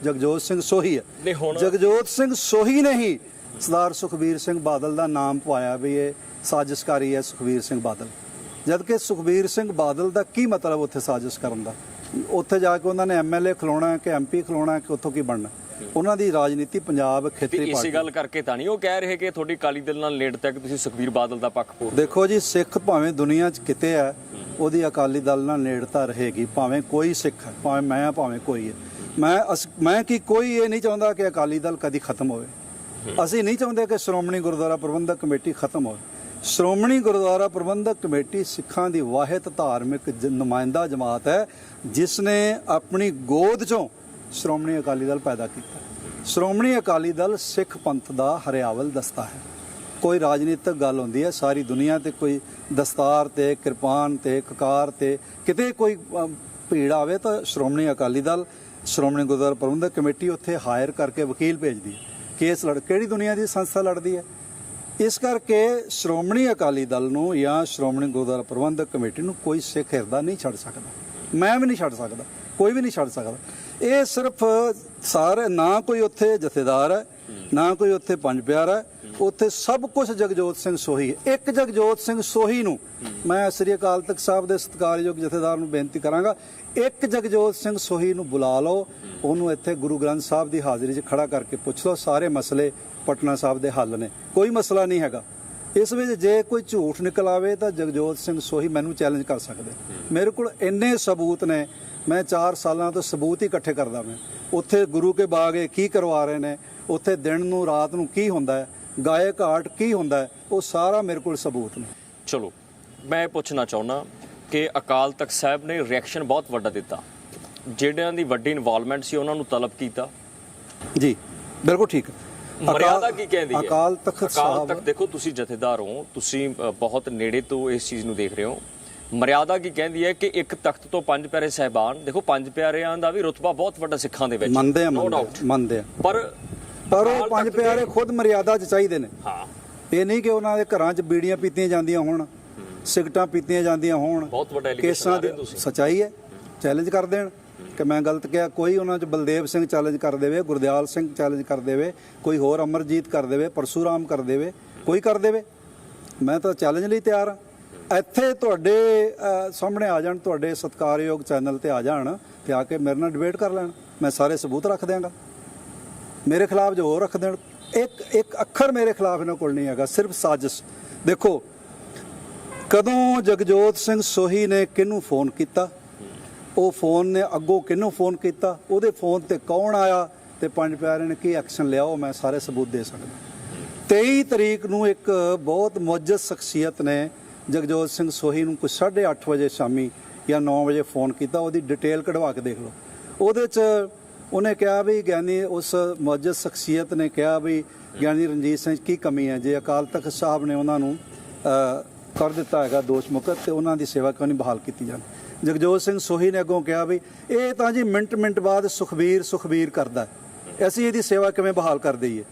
Speaker 2: ਜਗਜੋਤ ਸਿੰਘ ਸੋਹੀ
Speaker 1: ਨਹੀਂ
Speaker 2: ਹੈ ਜਗਜੋਤ ਸਿੰਘ ਸੋਹੀ ਨੇ ਹੀ ਸਰਦਾਰ ਸੁਖਬੀਰ ਸਿੰਘ ਬਾਦਲ ਦਾ ਨਾਮ ਪਵਾਇਆ ਵੀ ਇਹ ਸਾਜ਼ਿਸ਼ਕਾਰੀ ਹੈ ਸੁਖਬੀਰ ਸਿੰਘ ਬਾਦਲ। ਜਦ ਕਿ ਸੁਖਬੀਰ ਸਿੰਘ ਬਾਦਲ ਦਾ ਕੀ ਮਤਲਬ ਉੱਥੇ ਸਾਜ਼ਿਸ਼ ਕਰਨ ਦਾ? ਉੱਥੇ ਜਾ ਕੇ ਉਹਨਾਂ ਨੇ ਐਮਐਲਏ ਖਲੋਣਾ ਕਿ ਐਮਪੀ ਖਲੋਣਾ ਕਿ ਉੱਥੋਂ ਕੀ ਬਣਨਾ? ਉਹਨਾਂ ਦੀ ਰਾਜਨੀਤੀ ਪੰਜਾਬ ਖੇਤਰੀ
Speaker 1: ਇਸੇ
Speaker 2: ਪਾਰਟੀ।
Speaker 1: ਗੱਲ ਕਰਕੇ ਤਾਂ ਨਹੀਂ ਉਹ ਕਹਿ ਰਹੇ ਕਿ ਤੁਹਾਡੀ ਅਕਾਲੀ ਦਲ ਨਾਲ ਨੇੜ ਤੱਕ ਤੁਸੀਂ ਸੁਖਬੀਰ ਬਾਦਲ ਦਾ ਪੱਖ ਪੂਰ।
Speaker 2: ਦੇਖੋ ਜੀ ਸਿੱਖ ਭਾਵੇਂ ਦੁਨੀਆ 'ਚ ਕਿਤੇ ਹੈ ਉਹਦੀ ਅਕਾਲੀ ਦਲ ਨਾਲ ਨੇੜਤਾ ਰਹੇਗੀ ਭਾਵੇਂ ਕੋਈ ਸਿੱਖ ਭਾਵੇਂ ਮੈਂ ਭਾਵੇਂ ਕੋਈ ਹੈ। ਮੈਂ ਮੈਂ ਕੀ ਕੋਈ ਇਹ ਨਹੀਂ ਚਾਹੁੰਦਾ ਕਿ ਅਕਾਲੀ ਦਲ ਕਦੀ ਖਤਮ ਹੋਵੇ। ਅਸੀਂ ਨਹੀਂ ਚਾਹੁੰਦੇ ਕਿ ਸ਼੍ਰੋਮਣੀ ਗੁਰਦੁਆਰਾ ਪ੍ਰਬੰਧਕ ਕਮੇਟੀ ਖਤਮ ਹੋਵੇ। ਸ਼੍ਰੋਮਣੀ ਗੁਰਦੁਆਰਾ ਪ੍ਰਬੰਧਕ ਕਮੇਟੀ ਸਿੱਖਾਂ ਦੀ ਵਾਹਿਦ ਧਾਰਮਿਕ ਜ- ਨੁਮਾਇੰਦਾ ਜਮਾਤ ਹੈ, ਜਿਸ ਨੇ ਆਪਣੀ ਗੋਦ 'ਚੋਂ ਸ਼੍ਰੋਮਣੀ ਅਕਾਲੀ ਦਲ ਪੈਦਾ ਕੀਤਾ। ਸ਼੍ਰੋਮਣੀ ਅਕਾਲੀ ਦਲ ਸਿੱਖ ਪੰਥ ਦਾ ਹਰਿਆਵਲ ਦਸਤਾ ਹੈ। ਕੋਈ ਰਾਜਨੀਤਿਕ ਗੱਲ ਹੁੰਦੀ ਹੈ, ਸਾਰੀ ਦੁਨੀਆ ਤੇ ਕੋਈ ਦਸਤਾਰ ਤੇ, ਕਿਰਪਾਨ ਤੇ, ਕਕਾਰ ਤੇ, ਕਿਤੇ ਕੋਈ ਭੀੜ ਆਵੇ ਤਾਂ ਸ਼੍ਰੋਮਣੀ ਅਕਾਲੀ ਦਲ, ਸ਼੍ਰੋਮਣੀ ਗੁਰਦੁਆਰਾ ਪ੍ਰਬੰਧਕ ਕਮੇਟੀ ਉੱਥੇ ਹਾਇਰ ਕਰਕੇ ਵਕੀਲ ਭੇਜਦੀ ਹੈ। ਕੇਸ ਲੜ, ਕਿਹੜੀ ਦੁਨੀਆ ਦੀ ਸੰਸਥਾ ਲੜਦੀ ਹੈ? ਇਸ ਕਰਕੇ ਸ਼੍ਰੋਮਣੀ ਅਕਾਲੀ ਦਲ ਨੂੰ ਜਾਂ ਸ਼੍ਰੋਮਣੀ ਗੁਰਦੁਆਰਾ ਪ੍ਰਬੰਧਕ ਕਮੇਟੀ ਨੂੰ ਕੋਈ ਸਿੱਖ ਹਿਰਦਾ ਨਹੀਂ ਛੱਡ ਸਕਦਾ। ਮੈਂ ਵੀ ਨਹੀਂ ਛੱਡ ਸਕਦਾ, ਕੋਈ ਵੀ ਨਹੀਂ ਛੱਡ ਸਕਦਾ। ਇਹ ਸਿਰਫ ਸਾਰੇ, ਨਾ ਕੋਈ ਉੱਥੇ ਜਥੇਦਾਰ ਹੈ, ਨਾ ਕੋਈ ਉੱਥੇ ਪੰਜ ਪਿਆਰ ਹੈ ਉੱਥੇ ਸਭ ਕੁਝ ਜਗਜੋਤ ਸਿੰਘ ਸੋਹੀ ਹੈ। ਇੱਕ ਜਗਜੋਤ ਸਿੰਘ ਸੋਹੀ ਨੂੰ ਮੈਂ ਸ੍ਰੀ ਅਕਾਲ ਤਖਤ ਸਾਹਿਬ ਦੇ ਸਤਿਕਾਰਯੋਗ ਜਥੇਦਾਰ ਨੂੰ ਬੇਨਤੀ ਕਰਾਂਗਾ, ਇੱਕ ਜਗਜੋਤ ਸਿੰਘ ਸੋਹੀ ਨੂੰ ਬੁਲਾ ਲਓ, ਉਹਨੂੰ ਇੱਥੇ ਗੁਰੂ ਗ੍ਰੰਥ ਸਾਹਿਬ ਦੀ ਹਾਜ਼ਰੀ 'ਚ ਖੜਾ ਕਰਕੇ ਪੁੱਛ ਲਓ, ਸਾਰੇ ਮਸਲੇ ਪਟਨਾ ਸਾਹਿਬ ਦੇ ਹੱਲ ਨੇ। ਕੋਈ ਮਸਲਾ ਨਹੀਂ ਹੈਗਾ। ਇਸ ਵਿੱਚ ਜੇ ਕੋਈ ਝੂਠ ਨਿਕਲ ਆਵੇ ਤਾਂ ਜਗਜੋਤ ਸਿੰਘ ਸੋਹੀ ਮੈਨੂੰ ਚੈਲੰਜ ਕਰ ਸਕਦੇ ਮੇਰੇ ਕੋਲ ਇੰਨੇ ਸਬੂਤ ਨੇ, ਮੈਂ 4 ਸਾਲਾਂ ਤੋਂ ਸਬੂਤ ਹੀ ਇਕੱਠੇ ਕਰਦਾ ਮੈਂ ਉੱਥੇ ਗੁਰੂ ਕੇ ਬਾਗੇ ਕੀ ਕਰਵਾ ਰਹੇ ਨੇ, ਉੱਥੇ ਦਿਨ ਨੂੰ ਰਾਤ ਨੂੰ ਕੀ ਹੁੰਦਾ ਹੈ ਗਾਏ ਘਾਟ ਕੀ ਹੁੰਦਾ ਉਹ ਸਾਰਾ ਮੇਰੇ ਕੋਲ ਸਬੂਤ ਨੇ।
Speaker 1: ਚਲੋ ਮੈਂ ਪੁੱਛਣਾ ਚਾਹੁੰਦਾ ਕਿ ਅਕਾਲ ਤਖਤ ਸਾਹਿਬ ਨੇ ਰਿਐਕਸ਼ਨ ਬਹੁਤ ਵੱਡਾ ਦਿੱਤਾ। ਜਿਹੜਿਆਂ ਦੀ ਵੱਡੀ ਇਨਵੋਲਵਮੈਂਟ ਸੀ ਉਹਨਾਂ ਨੂੰ ਤਲਬ ਕੀਤਾ।
Speaker 2: ਜੀ ਬਿਲਕੁਲ ਠੀਕ।
Speaker 1: ਮਰਿਆਦਾ
Speaker 2: ਅਕਾਲ-
Speaker 1: ਕੀ ਕਹਿੰਦੀ ਹੈ?
Speaker 2: ਅਕਾਲ ਤਖਤ
Speaker 1: ਅਕਾਲ
Speaker 2: ਸਾਹਿਬ
Speaker 1: ਤਖਤ ਦੇਖੋ ਤੁਸੀਂ ਜਥੇਦਾਰ ਹੋ ਤੁਸੀਂ ਬਹੁਤ ਨੇੜੇ ਤੋਂ ਇਸ ਚੀਜ਼ ਨੂੰ ਦੇਖ ਰਹੇ ਹੋ। ਮਰਿਆਦਾ ਕੀ ਕਹਿੰਦੀ ਹੈ ਕਿ ਇੱਕ ਤਖਤ ਤੋਂ ਪੰਜ ਪਿਆਰੇ ਸਹਿਬਾਨ ਦੇਖੋ ਪੰਜ ਪਿਆਰਿਆਂ ਦਾ ਵੀ ਰੁਤਬਾ ਬਹੁਤ ਵੱਡਾ ਸਿੱਖਾਂ ਦੇ ਵਿੱਚ।
Speaker 2: ਮੰਨਦੇ। ਆ, ਮੰਨਦੇ ਆ।
Speaker 1: ਪਰ
Speaker 2: ਪਰ ਉਹ ਪੰਜ ਪਿਆਰੇ ਖੁਦ ਮਰਿਆਦਾ 'ਚ ਚਾਹੀਦੇ ਨੇ।
Speaker 1: ਹਾਂ।
Speaker 2: ਇਹ ਨਹੀਂ ਕਿ ਉਹਨਾਂ ਦੇ ਘਰਾਂ 'ਚ ਬੀੜੀਆਂ ਪੀਤੀਆਂ ਜਾਂਦੀਆਂ ਹੋਣ ਸਿਗਟਾਂ ਪੀਤੀਆਂ ਜਾਂਦੀਆਂ ਹੋਣ
Speaker 1: ਬਹੁਤ ਵੱਡਾ
Speaker 2: ਕੇਸਾਂ ਦੇ। ਸਚਾਈ ਹੈ। ਚੈਲੰਜ ਕਰ ਦੇਣ ਕਿ ਮੈਂ ਗਲਤ ਕਿਹਾ ਕੋਈ ਉਹਨਾਂ 'ਚ ਬਲਦੇਵ ਸਿੰਘ ਚੈਲੰਜ ਕਰ ਦੇਵੇ ਗੁਰਦਿਆਲ ਸਿੰਘ ਚੈਲੰਜ ਕਰ ਦੇਵੇ ਕੋਈ ਹੋਰ ਅਮਰਜੀਤ ਕਰ ਦੇਵੇ ਪਰਸ਼ੂਰਾਮ ਕਰ ਦੇਵੇ ਕੋਈ ਕਰ ਦੇਵੇ। ਮੈਂ ਤਾਂ ਚੈਲੰਜ ਲਈ ਤਿਆਰ ਹਾਂ। ਇੱਥੇ ਤੁਹਾਡੇ ਸਾਹਮਣੇ ਆ ਜਾਣ ਤੁਹਾਡੇ ਸਤਿਕਾਰਯੋਗ ਚੈਨਲ ਤੇ ਆ ਜਾਣ ਤੇ ਆ ਕੇ ਮੇਰੇ ਨਾਲ ਡਿਬੇਟ ਕਰ ਲੈਣ। ਮੈਂ ਸਾਰੇ ਸਬੂਤ ਰੱਖ ਦਿਆਂਗਾ। ਮੇਰੇ ਖਿਲਾਫ ਜੋ ਹੋਰ ਰੱਖ ਦੇਣ, ਇੱਕ ਇੱਕ ਅੱਖਰ ਮੇਰੇ ਖਿਲਾਫ ਇਹਨਾਂ ਕੋਲ ਨਹੀਂ ਹੈਗਾ, ਸਿਰਫ ਸਾਜ਼ਿਸ਼। ਦੇਖੋ, ਕਦੋਂ ਜਗਜੋਤ ਸਿੰਘ ਸੋਹੀ ਨੇ ਕਿਹਨੂੰ ਫੋਨ ਕੀਤਾ? ਉਹ ਫੋਨ ਨੇ ਅੱਗੋਂ ਕਿਹਨੂੰ ਫੋਨ ਕੀਤਾ? ਉਹਦੇ ਫੋਨ ਤੇ ਕੌਣ ਆਇਆ? ਤੇ ਪੰਜ ਪਿਆਰਿਆਂ ਨੇ ਕੀ ਐਕਸ਼ਨ ਲਿਆ? ਉਹ ਮੈਂ ਸਾਰੇ ਸਬੂਤ ਦੇ ਸਕਦਾ। 23 ਤਰੀਕ ਨੂੰ ਇੱਕ ਬਹੁਤ ਮੁਅੱਜਜ਼ ਸ਼ਖਸੀਅਤ ਨੇ ਜਗਜੋਤ ਸਿੰਘ ਸੋਹੀ ਨੂੰ ਕੁਝ 8:30 ਵਜੇ ਸ਼ਾਮੀ ਜਾਂ 9 ਵਜੇ ਫੋਨ ਕੀਤਾ। ਉਹਦੀ ਡਿਟੇਲ ਕਢਵਾ ਕੇ ਦੇਖ ਲਓ। ਉਹਦੇ 'ਚ ਉਹਨੇ ਕਿਹਾ ਵੀ ਗਿਆਨੀ ਉਸ ਮੁਅੱਜਜ਼ ਸ਼ਖਸੀਅਤ ਨੇ ਕਿਹਾ ਵੀ ਗਿਆਨੀ ਰਣਜੀਤ ਸਿੰਘ ਕੀ ਕਮੀ ਹੈ? ਜੇ ਅਕਾਲ ਤਖਤ ਸਾਹਿਬ ਨੇ ਉਹਨਾਂ ਨੂੰ ਕਰ ਦਿੱਤਾ ਹੈਗਾ ਦੋਸ਼ ਮੁਕਤ, ਤੇ ਉਹਨਾਂ ਦੀ ਸੇਵਾ ਕਿਉਂ ਨਹੀਂ ਬਹਾਲ ਕੀਤੀ ਜਾਂਦੀ ਜਗਜੋਤ ਸਿੰਘ ਸੋਹੀ ਨੇ ਅੱਗੋਂ ਕਿਹਾ ਵੀ ਇਹ ਤਾਂ ਜੀ ਮਿੰਟ ਮਿੰਟ ਬਾਅਦ ਸੁਖਬੀਰ ਸੁਖਬੀਰ ਕਰਦਾ ਅਸੀਂ ਇਹਦੀ ਸੇਵਾ ਕਿਵੇਂ ਬਹਾਲ ਕਰ ਦਈਏ?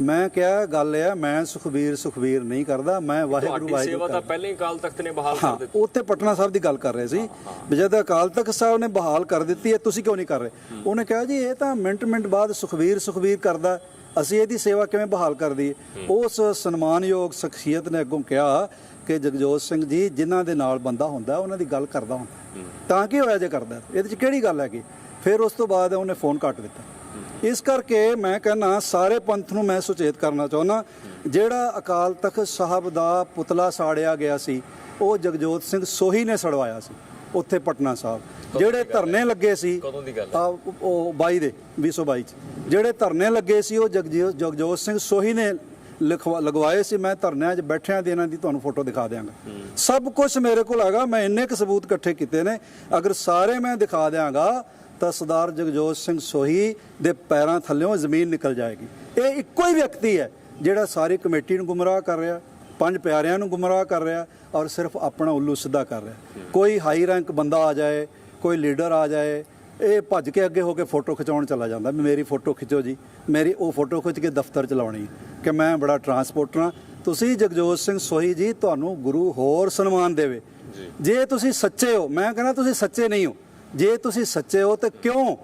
Speaker 2: ਮੈਂ ਕਿਹਾ ਗੱਲ ਇਹ ਆ ਮੈਂ ਸੁਖਬੀਰ ਸੁਖਬੀਰ ਨਹੀਂ ਕਰਦਾ ਮੈਂ ਵਾਹਿਗੁਰੂ
Speaker 1: ਤੁਹਾਡੀ
Speaker 2: ਵਾਹਿਗੁਰੂ
Speaker 1: ਸੇਵਾ ਤਾਂ
Speaker 2: ਕਰਦਾ।
Speaker 1: ਪਹਿਲਾਂ ਹੀ ਅਕਾਲ ਤਖਤ ਨੇ ਬਹਾਲ ਕਰ
Speaker 2: ਹਾਂ
Speaker 1: ਦਿੱਤੀ।
Speaker 2: ਉੱਥੇ ਪਟਨਾ ਸਾਹਿਬ ਦੀ ਗੱਲ ਕਰ ਰਹੇ ਸੀ। ਵੀ ਜਦ ਅਕਾਲ ਤਖਤ ਸਾਹਿਬ ਨੇ ਬਹਾਲ ਕਰ ਦਿੱਤੀ ਹੈ ਤੁਸੀਂ ਕਿਉਂ ਨਹੀਂ ਕਰ ਰਹੇ? ਉਹਨੇ ਕਿਹਾ ਜੀ ਇਹ ਤਾਂ ਮਿੰਟ ਮਿੰਟ ਬਾਅਦ ਸੁਖਬੀਰ ਸੁਖਬੀਰ ਕਰਦਾ। ਅਸੀਂ ਇਹਦੀ ਸੇਵਾ ਕਿਵੇਂ ਬਹਾਲ ਕਰ ਦਈਏ? ਉਸ ਸਨਮਾਨਯੋਗ ਸ਼ਖਸੀਅਤ ਨੇ ਅੱਗੋਂ ਕਿਹਾ ਕਿ ਜਗਜੋਤ ਸਿੰਘ ਜੀ ਜਿਨ੍ਹਾਂ ਦੇ ਨਾਲ ਬੰਦਾ ਹੁੰਦਾ ਉਹਨਾਂ ਦੀ ਗੱਲ ਕਰਦਾ ਹੁੰਦਾ। ਤਾਂ ਕੀ ਹੋਇਆ ਜੇ ਕਰਦਾ। ਇਹਦੇ 'ਚ ਕਿਹੜੀ ਗੱਲ ਹੈਗੀ? ਫਿਰ ਉਸ ਤੋਂ ਬਾਅਦ ਉਹਨੇ ਫੋਨ ਕੱਟ ਦਿੱਤਾ। ਇਸ ਕਰਕੇ ਮੈਂ ਕਹਿੰਨਾ ਸਾਰੇ ਪੰਥ ਨੂੰ ਮੈਂ ਸੁਚੇਤ ਕਰਨਾ ਚਾਹੁੰਦਾ। ਜਿਹੜਾ ਅਕਾਲ ਤਖਤ ਸਾਹਿਬ ਦਾ ਪੁਤਲਾ ਸਾੜਿਆ ਗਿਆ ਸੀ ਉਹ ਜਗਜੋਤ ਸਿੰਘ ਸੋਹੀ ਨੇ ਸੜਵਾਇਆ ਸੀ ਉੱਥੇ ਪਟਨਾ ਸਾਹਿਬ। ਜਿਹੜੇ ਧਰਨੇ ਲੱਗੇ ਸੀ
Speaker 1: ਕਦੋਂ ਦੀ ਗੱਲ
Speaker 2: ਆ ਉਹ 22 ਦੇ 2022 ਚ। ਜਿਹੜੇ ਧਰਨੇ ਲੱਗੇ ਸੀ ਉਹ ਜਗਜੀਤ ਜਗਜੋਤ ਸਿੰਘ ਸੋਹੀ ਨੇ ਲਿਖਵਾ ਲਗਵਾਏ ਸੀ। ਮੈਂ ਧਰਨਿਆਂ 'ਚ ਬੈਠਿਆਂ ਦੀ ਇਹਨਾਂ ਦੀ ਤੁਹਾਨੂੰ ਫੋਟੋ ਦਿਖਾ ਦਿਆਂਗਾ। ਸਭ ਕੁਝ ਮੇਰੇ ਕੋਲ ਹੈਗਾ ਮੈਂ ਇੰਨੇ ਕੁ ਸਬੂਤ ਇਕੱਠੇ ਕੀਤੇ ਨੇ। ਅਗਰ ਸਾਰੇ ਮੈਂ ਦਿਖਾ ਦਿਆਂਗਾ ਤਾਂ ਸਰਦਾਰ ਜਗਜੋਤ ਸਿੰਘ ਸੋਹੀ ਦੇ ਪੈਰਾਂ ਥੱਲੇੋਂ ਜ਼ਮੀਨ ਨਿਕਲ ਜਾਏਗੀ। ਇਹ ਇੱਕੋ ਹੀ ਵਿਅਕਤੀ ਹੈ ਜਿਹੜਾ ਸਾਰੀ ਕਮੇਟੀ ਨੂੰ ਗੁੰਮਰਾਹ ਕਰ ਰਿਹਾ ਪੰਜ ਪਿਆਰਿਆਂ ਨੂੰ ਗੁੰਮਰਾਹ ਕਰ ਰਿਹਾ ਔਰ ਸਿਰਫ ਆਪਣਾ ਉੱਲੂ ਸਿੱਧਾ ਕਰ ਰਿਹਾ। ਕੋਈ ਹਾਈ ਰੈਂਕ ਬੰਦਾ ਆ ਜਾਏ ਕੋਈ ਲੀਡਰ ਆ ਜਾਏ ਇਹ ਭੱਜ ਕੇ ਅੱਗੇ ਹੋ ਕੇ ਫੋਟੋ ਖਿਚਾਉਣ ਚਲਾ ਜਾਂਦਾ ਮੇਰੀ ਫੋਟੋ ਖਿੱਚੋ ਜੀ ਮੇਰੀ ਉਹ ਫੋਟੋ ਖਿੱਚ ਕੇ ਦਫ਼ਤਰ ਚ ਲਾਉਣੀ ਕਿ ਮੈਂ ਬੜਾ ਟਰਾਂਸਪੋਰਟਰ ਹਾਂ। ਤੁਸੀਂ ਜਗਜੋਤ ਸਿੰਘ ਸੋਹੀ ਜੀ ਤੁਹਾਨੂੰ ਗੁਰੂ ਹੋਰ ਸਨਮਾਨ ਦੇਵੇ। ਜੇ ਤੁਸੀਂ ਸੱਚੇ ਹੋ ਮੈਂ ਕਹਿੰਦਾ ਤੁਸੀਂ ਸੱਚੇ ਨਹੀਂ ਹੋ। ਜੇ ਤੁਸੀਂ ਸੱਚੇ ਹੋ ਤੇ ਕਿਉਂ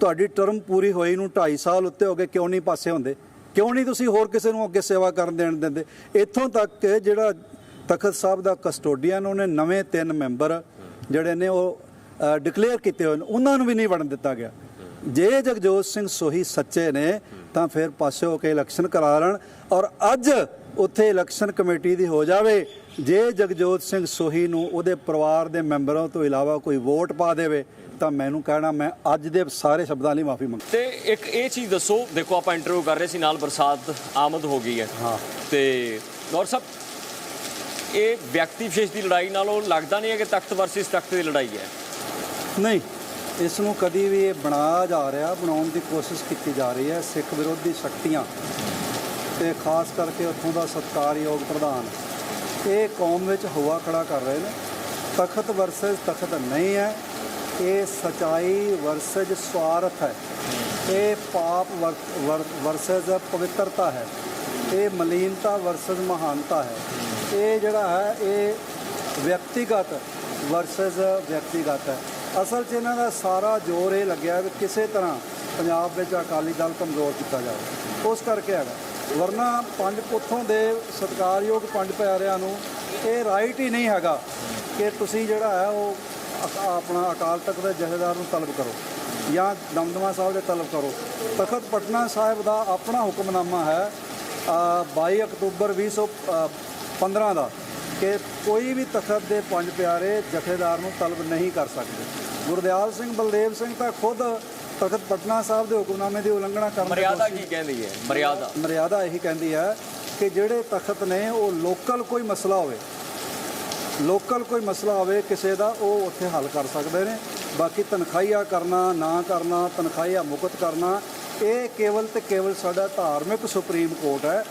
Speaker 2: ਤੁਹਾਡੀ ਟਰਮ ਪੂਰੀ ਹੋਈ ਨੂੰ 2.5 ਸਾਲ ਉੱਤੇ ਹੋ ਗਏ ਕਿਉਂ ਨਹੀਂ ਪਾਸੇ ਹੁੰਦੇ? ਕਿਉਂ ਨਹੀਂ ਤੁਸੀਂ ਹੋਰ ਕਿਸੇ ਨੂੰ ਅੱਗੇ ਸੇਵਾ ਕਰਨ ਦੇਣ ਦਿੰਦੇ? ਇੱਥੋਂ ਤੱਕ ਕਿ ਜਿਹੜਾ ਤਖਤ ਸਾਹਿਬ ਦਾ ਕਸਟੋਡੀਅਨ, ਉਹਨੇ ਨਵੇਂ ਤਿੰਨ ਮੈਂਬਰ ਜਿਹੜੇ ਨੇ ਉਹ ਡਿਕਲੇਅਰ ਕੀਤੇ ਹੋਏ ਨੇ। ਉਹਨਾਂ ਨੂੰ ਵੀ ਨਹੀਂ ਵੜਨ ਦਿੱਤਾ ਗਿਆ। ਜੇ ਜਗਜੋਤ ਸਿੰਘ ਸੋਹੀ ਸੱਚੇ ਨੇ, ਤਾਂ ਫਿਰ ਪਾਸੇ ਹੋ ਕੇ ਇਲੈਕਸ਼ਨ ਕਰਾ ਲੈਣ। ਔਰ ਅੱਜ ਉੱਥੇ ਇਲੈਕਸ਼ਨ ਕਮੇਟੀ ਦੀ ਹੋ ਜਾਵੇ ਜੇ ਜਗਜੋਤ ਸਿੰਘ ਸੋਹੀ ਨੂੰ ਉਹਦੇ ਪਰਿਵਾਰ ਦੇ ਮੈਂਬਰਾਂ ਤੋਂ ਇਲਾਵਾ ਕੋਈ ਵੋਟ ਪਾ ਦੇਵੇ ਤਾਂ ਮੈਨੂੰ ਕਹਿਣਾ ਮੈਂ ਅੱਜ ਦੇ ਸਾਰੇ ਸ਼ਬਦਾਂ ਲਈ ਮਾਫੀ ਮੰਗ
Speaker 1: ਤੇ ਇੱਕ ਇਹ ਚੀਜ਼ ਦੱਸੋ ਦੇਖੋ ਆਪਾਂ ਇੰਟਰਵਿਊ ਕਰ ਰਹੇ ਸੀ ਨਾਲ ਬਰਸਾਤ ਆਮਦ ਹੋ ਗਈ ਹੈ।
Speaker 2: ਹਾਂ।
Speaker 1: ਤੇ ਗੌਰ ਸਾਹਿਬ ਇਹ ਵਿਅਕਤੀ ਵਿਸ਼ੇਸ਼ ਦੀ ਲੜਾਈ ਨਾਲੋਂ ਲੱਗਦਾ ਨਹੀਂ ਹੈ ਕਿ ਤਖਤ ਵਰਸਸ ਤਖਤ ਦੀ ਲੜਾਈ ਹੈ?
Speaker 2: ਨਹੀਂ ਇਸ ਨੂੰ ਕਦੀ ਵੀ ਇਹ ਬਣਾ ਜਾ ਰਿਹਾ ਬਣਾਉਣ ਦੀ ਕੋਸ਼ਿਸ਼ ਕੀਤੀ ਜਾ ਰਹੀ ਹੈ ਸਿੱਖ ਵਿਰੋਧੀ ਸ਼ਕਤੀਆਂ। ਤੇ ਖਾਸ ਕਰਕੇ ਉੱਥੋਂ ਦਾ ਸਤਕਾਰਯੋਗ ਪ੍ਰਧਾਨ। ਇਹ ਕੌਮ ਵਿੱਚ ਹਵਾ ਖੜਾ ਕਰ ਰਹੇ ਨੇ। ਤਖਤ ਵਰਸਸ ਤਖਤ ਨਹੀਂ ਹੈ। ਇਹ ਸਚਾਈ ਵਰਸਸ ਸਵਾਰਥ ਹੈ। ਇਹ ਪਾਪ ਵਰਸਸ ਪਵਿੱਤਰਤਾ ਹੈ। ਇਹ ਮਲੀਨਤਾ ਵਰਸਸ ਮਹਾਨਤਾ ਹੈ। ਇਹ ਜਿਹੜਾ ਹੈ, ਇਹ ਵਿਅਕਤੀਗਤ ਵਰਸਸ ਵਿਅਕਤੀਗਤ ਹੈ। ਅਸਲ 'ਚ ਇਹਨਾਂ ਦਾ ਸਾਰਾ ਜ਼ੋਰ ਇਹ ਲੱਗਿਆ ਵੀ ਕਿਸੇ ਤਰ੍ਹਾਂ ਪੰਜਾਬ ਵਿੱਚ ਅਕਾਲੀ ਦਲ ਕਮਜ਼ੋਰ ਕੀਤਾ ਜਾਵੇ। ਉਸ ਕਰਕੇ ਹੈਗਾ। ਵਰਨਾ ਪੰਜ ਪੁੱਥੋਂ ਦੇ ਸਤਿਕਾਰਯੋਗ ਪੰਜ ਪਿਆਰਿਆਂ ਨੂੰ ਇਹ ਰਾਈਟ ਹੀ ਨਹੀਂ ਹੈਗਾ ਕਿ ਤੁਸੀਂ ਜਿਹੜਾ ਹੈ ਉਹ ਅਕ- ਆਪਣਾ ਅਕਾਲ ਤਖਤ ਦੇ ਜਥੇਦਾਰ ਨੂੰ ਤਲਬ ਕਰੋ ਜਾਂ ਦਮਦਮਾ ਸਾਹਿਬ ਦੇ ਤਲਬ ਕਰੋ। ਤਖਤ ਪਟਨਾ ਸਾਹਿਬ ਦਾ ਆਪਣਾ ਹੁਕਮਨਾਮਾ ਹੈ ਅ, 22 ਅਕਤੂਬਰ 2015 ਦਾ ਕਿ ਕੋਈ ਵੀ ਤਖਤ ਦੇ ਪੰਜ ਪਿਆਰੇ ਜਥੇਦਾਰ ਨੂੰ ਤਲਬ ਨਹੀਂ ਕਰ ਸਕਦੇ। ਗੁਰਦਿਆਲ ਸਿੰਘ ਬਲਦੇਵ ਸਿੰਘ ਤਾਂ ਖੁਦ ਤਖਤ ਪਟਨਾ ਸਾਹਿਬ ਦੇ ਹੁਕਮਨਾਮੇ ਦੀ ਉਲੰਘਣਾ ਕਰਨ ਦੇ
Speaker 1: ਮਰਿਆਦਾ ਕੀ ਕਹਿੰਦੀ ਹੈ? ਮਰਿਆਦਾ।
Speaker 2: ਮਰਿਆਦਾ ਇਹੀ ਕਹਿੰਦੀ ਹੈ ਕਿ ਜਿਹੜੇ ਤਖਤ ਨੇ ਉਹ ਲੋਕਲ ਕੋਈ ਮਸਲਾ ਹੋਵੇ ਲੋਕਲ ਕੋਈ ਮਸਲਾ ਹੋਵੇ ਕਿਸੇ ਦਾ ਉਹ ਉੱਥੇ ਹੱਲ ਕਰ ਸਕਦੇ ਨੇ। ਬਾਕੀ ਤਨਖਾਹੀਆ ਕਰਨਾ ਨਾ ਕਰਨਾ ਤਨਖਾਹੀਆ ਮੁਕਤ ਕਰਨਾ ਇਹ ਕੇਵਲ ਤੇ ਕੇਵਲ ਸਾਡਾ ਧਾਰਮਿਕ ਸੁਪਰੀਮ ਕੋਰਟ ਹੈ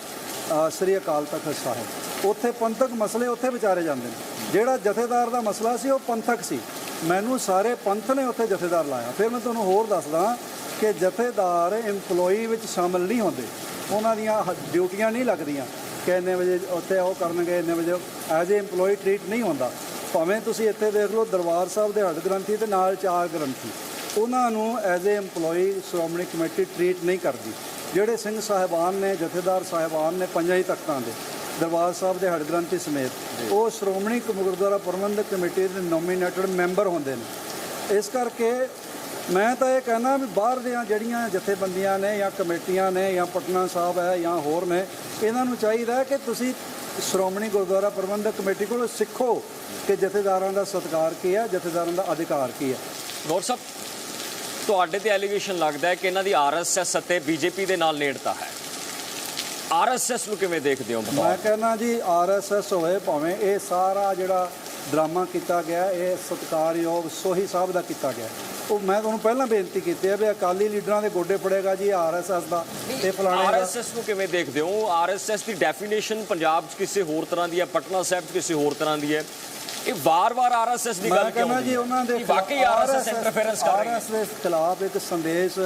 Speaker 2: ਸ੍ਰੀ ਅਕਾਲ ਤਖਤ ਸਾਹਿਬ। ਉੱਥੇ ਪੰਥਕ ਮਸਲੇ ਉੱਥੇ ਵਿਚਾਰੇ ਜਾਂਦੇ ਨੇ। ਜਿਹੜਾ ਜਥੇਦਾਰ ਦਾ ਮਸਲਾ ਸੀ, ਉਹ ਪੰਥਕ ਸੀ। ਮੈਨੂੰ ਸਾਰੇ ਪੰਥ ਨੇ ਉੱਥੇ ਜਥੇਦਾਰ ਲਾਇਆ। ਫਿਰ ਮੈਂ ਤੁਹਾਨੂੰ ਹੋਰ ਦੱਸਦਾ ਕਿ ਜਥੇਦਾਰ EMPLOYEE ਵਿੱਚ ਸ਼ਾਮਲ ਨਹੀਂ ਹੁੰਦੇ। ਉਹਨਾਂ ਦੀਆਂ ਹ- ਡਿਊਟੀਆਂ ਨਹੀਂ ਲੱਗਦੀਆਂ। ਕਿ ਇੰਨੇ ਵਜੇ ਉੱਥੇ ਉਹ ਕਰਨਗੇ, ਇੰਨੇ ਵਜੇ ਐਜ਼ ਏ EMPLOYEE ਟ੍ਰੀਟ ਨਹੀਂ ਹੁੰਦਾ। ਭਾਵੇਂ ਤੁਸੀਂ ਇੱਥੇ ਦੇਖ ਲਓ, ਦਰਬਾਰ ਸਾਹਿਬ ਦੇ ਹੱਡ ਗ੍ਰੰਥੀ ਤੇ ਨਾਲ ਚਾਰ ਗ੍ਰੰਥੀ। ਉਹਨਾਂ ਨੂੰ as a EMPLOYEE Shiromani committee treat ਨਹੀਂ ਕਰਦੀ। ਜਿਹੜੇ ਸਿੰਘ ਸਾਹਿਬਾਨ ਨੇ, ਜਥੇਦਾਰ ਸਾਹਿਬਾਨ ਨੇ ਪੰਜਾਂ ਹੀ ਤਖਤਾਂ ਦੇ। ਦਰਬਾਰ ਸਾਹਿਬ ਦੇ ਹੱਡ ਗ੍ਰੰਥੀ ਸਮੇਤ ਉਹ ਸ਼੍ਰੋਮਣੀ ਗੁਰਦੁਆਰਾ ਪ੍ਰਬੰਧਕ ਕਮੇਟੀ ਦੇ ਨੋਮੀਨੇਟਡ ਮੈਂਬਰ ਹੁੰਦੇ ਨੇ। ਇਸ ਕਰਕੇ ਮੈਂ ਤਾਂ ਇਹ ਕਹਿੰਦਾ ਵੀ ਬਾਹਰ ਦੀਆਂ ਜਿਹੜੀਆਂ ਜਥੇਬੰਦੀਆਂ ਨੇ ਜਾਂ ਕਮੇਟੀਆਂ ਨੇ ਜਾਂ ਪਟਨਾ ਸਾਹਿਬ ਹੈ ਜਾਂ ਹੋਰ ਨੇ ਇਹਨਾਂ ਨੂੰ ਚਾਹੀਦਾ ਹੈ ਕਿ ਤੁਸੀਂ ਸ਼੍ਰੋਮਣੀ ਗੁਰਦੁਆਰਾ ਪ੍ਰਬੰਧਕ ਕਮੇਟੀ ਕੋਲੋਂ ਸਿੱਖੋ ਕਿ ਜਥੇਦਾਰਾਂ ਦਾ ਸਤਿਕਾਰ ਕੀ ਹੈ ਜਥੇਦਾਰਾਂ ਦਾ ਅਧਿਕਾਰ ਕੀ ਹੈ।
Speaker 1: ਗੌਰ ਸਾਹਿਬ ਤੁਹਾਡੇ ਤੇ ਐਲੀਗੇਸ਼ਨ ਲੱਗਦਾ ਹੈ ਕਿ ਇਹਨਾਂ ਦੀ ਆਰਐਸਐਸ ਅਤੇ ਬੀਜੇਪੀ ਦੇ ਨਾਲ ਨੇੜਤਾ ਹੈ। ਆਰਐਸਐਸ ਨੂੰ ਕਿਵੇਂ ਦੇਖਦੇ ਹੋ
Speaker 2: ਮੈਂ ਕਹਿੰਦਾ ਜੀ ਆਰਐਸਐਸ ਹੋਏ ਭਾਵੇਂ ਇਹ ਸਾਰਾ ਜਿਹੜਾ ਡਰਾਮਾ ਕੀਤਾ ਗਿਆ ਇਹ ਸਤਿਕਾਰਯੋਗ ਸੋਹੀ ਸਾਹਿਬ ਦਾ ਕੀਤਾ ਗਿਆ। ਉਹ ਮੈਂ ਤੁਹਾਨੂੰ ਪਹਿਲਾਂ ਬੇਨਤੀ ਕੀਤੀ ਹੈ ਵੀ ਅਕਾਲੀ ਲੀਡਰਾਂ ਦੇ ਗੋਡੇ ਫੜੇਗਾ ਜੀ ਆਰਐਸਐਸ ਦਾ ਤੇ ਫਲਾਣੇ ਦਾ।
Speaker 1: ਆਰਐਸਐਸ ਨੂੰ ਕਿਵੇਂ ਦੇਖਦੇ ਹੋ? ਆਰਐਸਐਸ ਦੀ ਡੈਫੀਨੇਸ਼ਨ ਪੰਜਾਬ 'ਚ ਕਿਸੇ ਹੋਰ ਤਰ੍ਹਾਂ ਦੀ ਹੈ ਪਟਨਾ ਸਾਹਿਬ 'ਚ ਕਿਸੇ ਹੋਰ ਤਰ੍ਹਾਂ ਦੀ ਹੈ? ਇਹ ਵਾਰ-ਵਾਰ ਆਰਐਸਐਸ ਦੀ ਗੱਲ
Speaker 2: ਮੈਂ
Speaker 1: ਕਿਉਂ
Speaker 2: ਕਹਿੰਦਾ ਜੀ ਉਹਨਾਂ ਦੇ
Speaker 1: ਵਾਕਈ ਆਰਐਸਐਸ ਇੰਟਰਫੇਰੈਂਸ ਕਰ ਰਹੀ ਹੈ।
Speaker 2: ਦੇ ਖਿਲਾਫ ਇੱਕ ਸੰਦੇਸ਼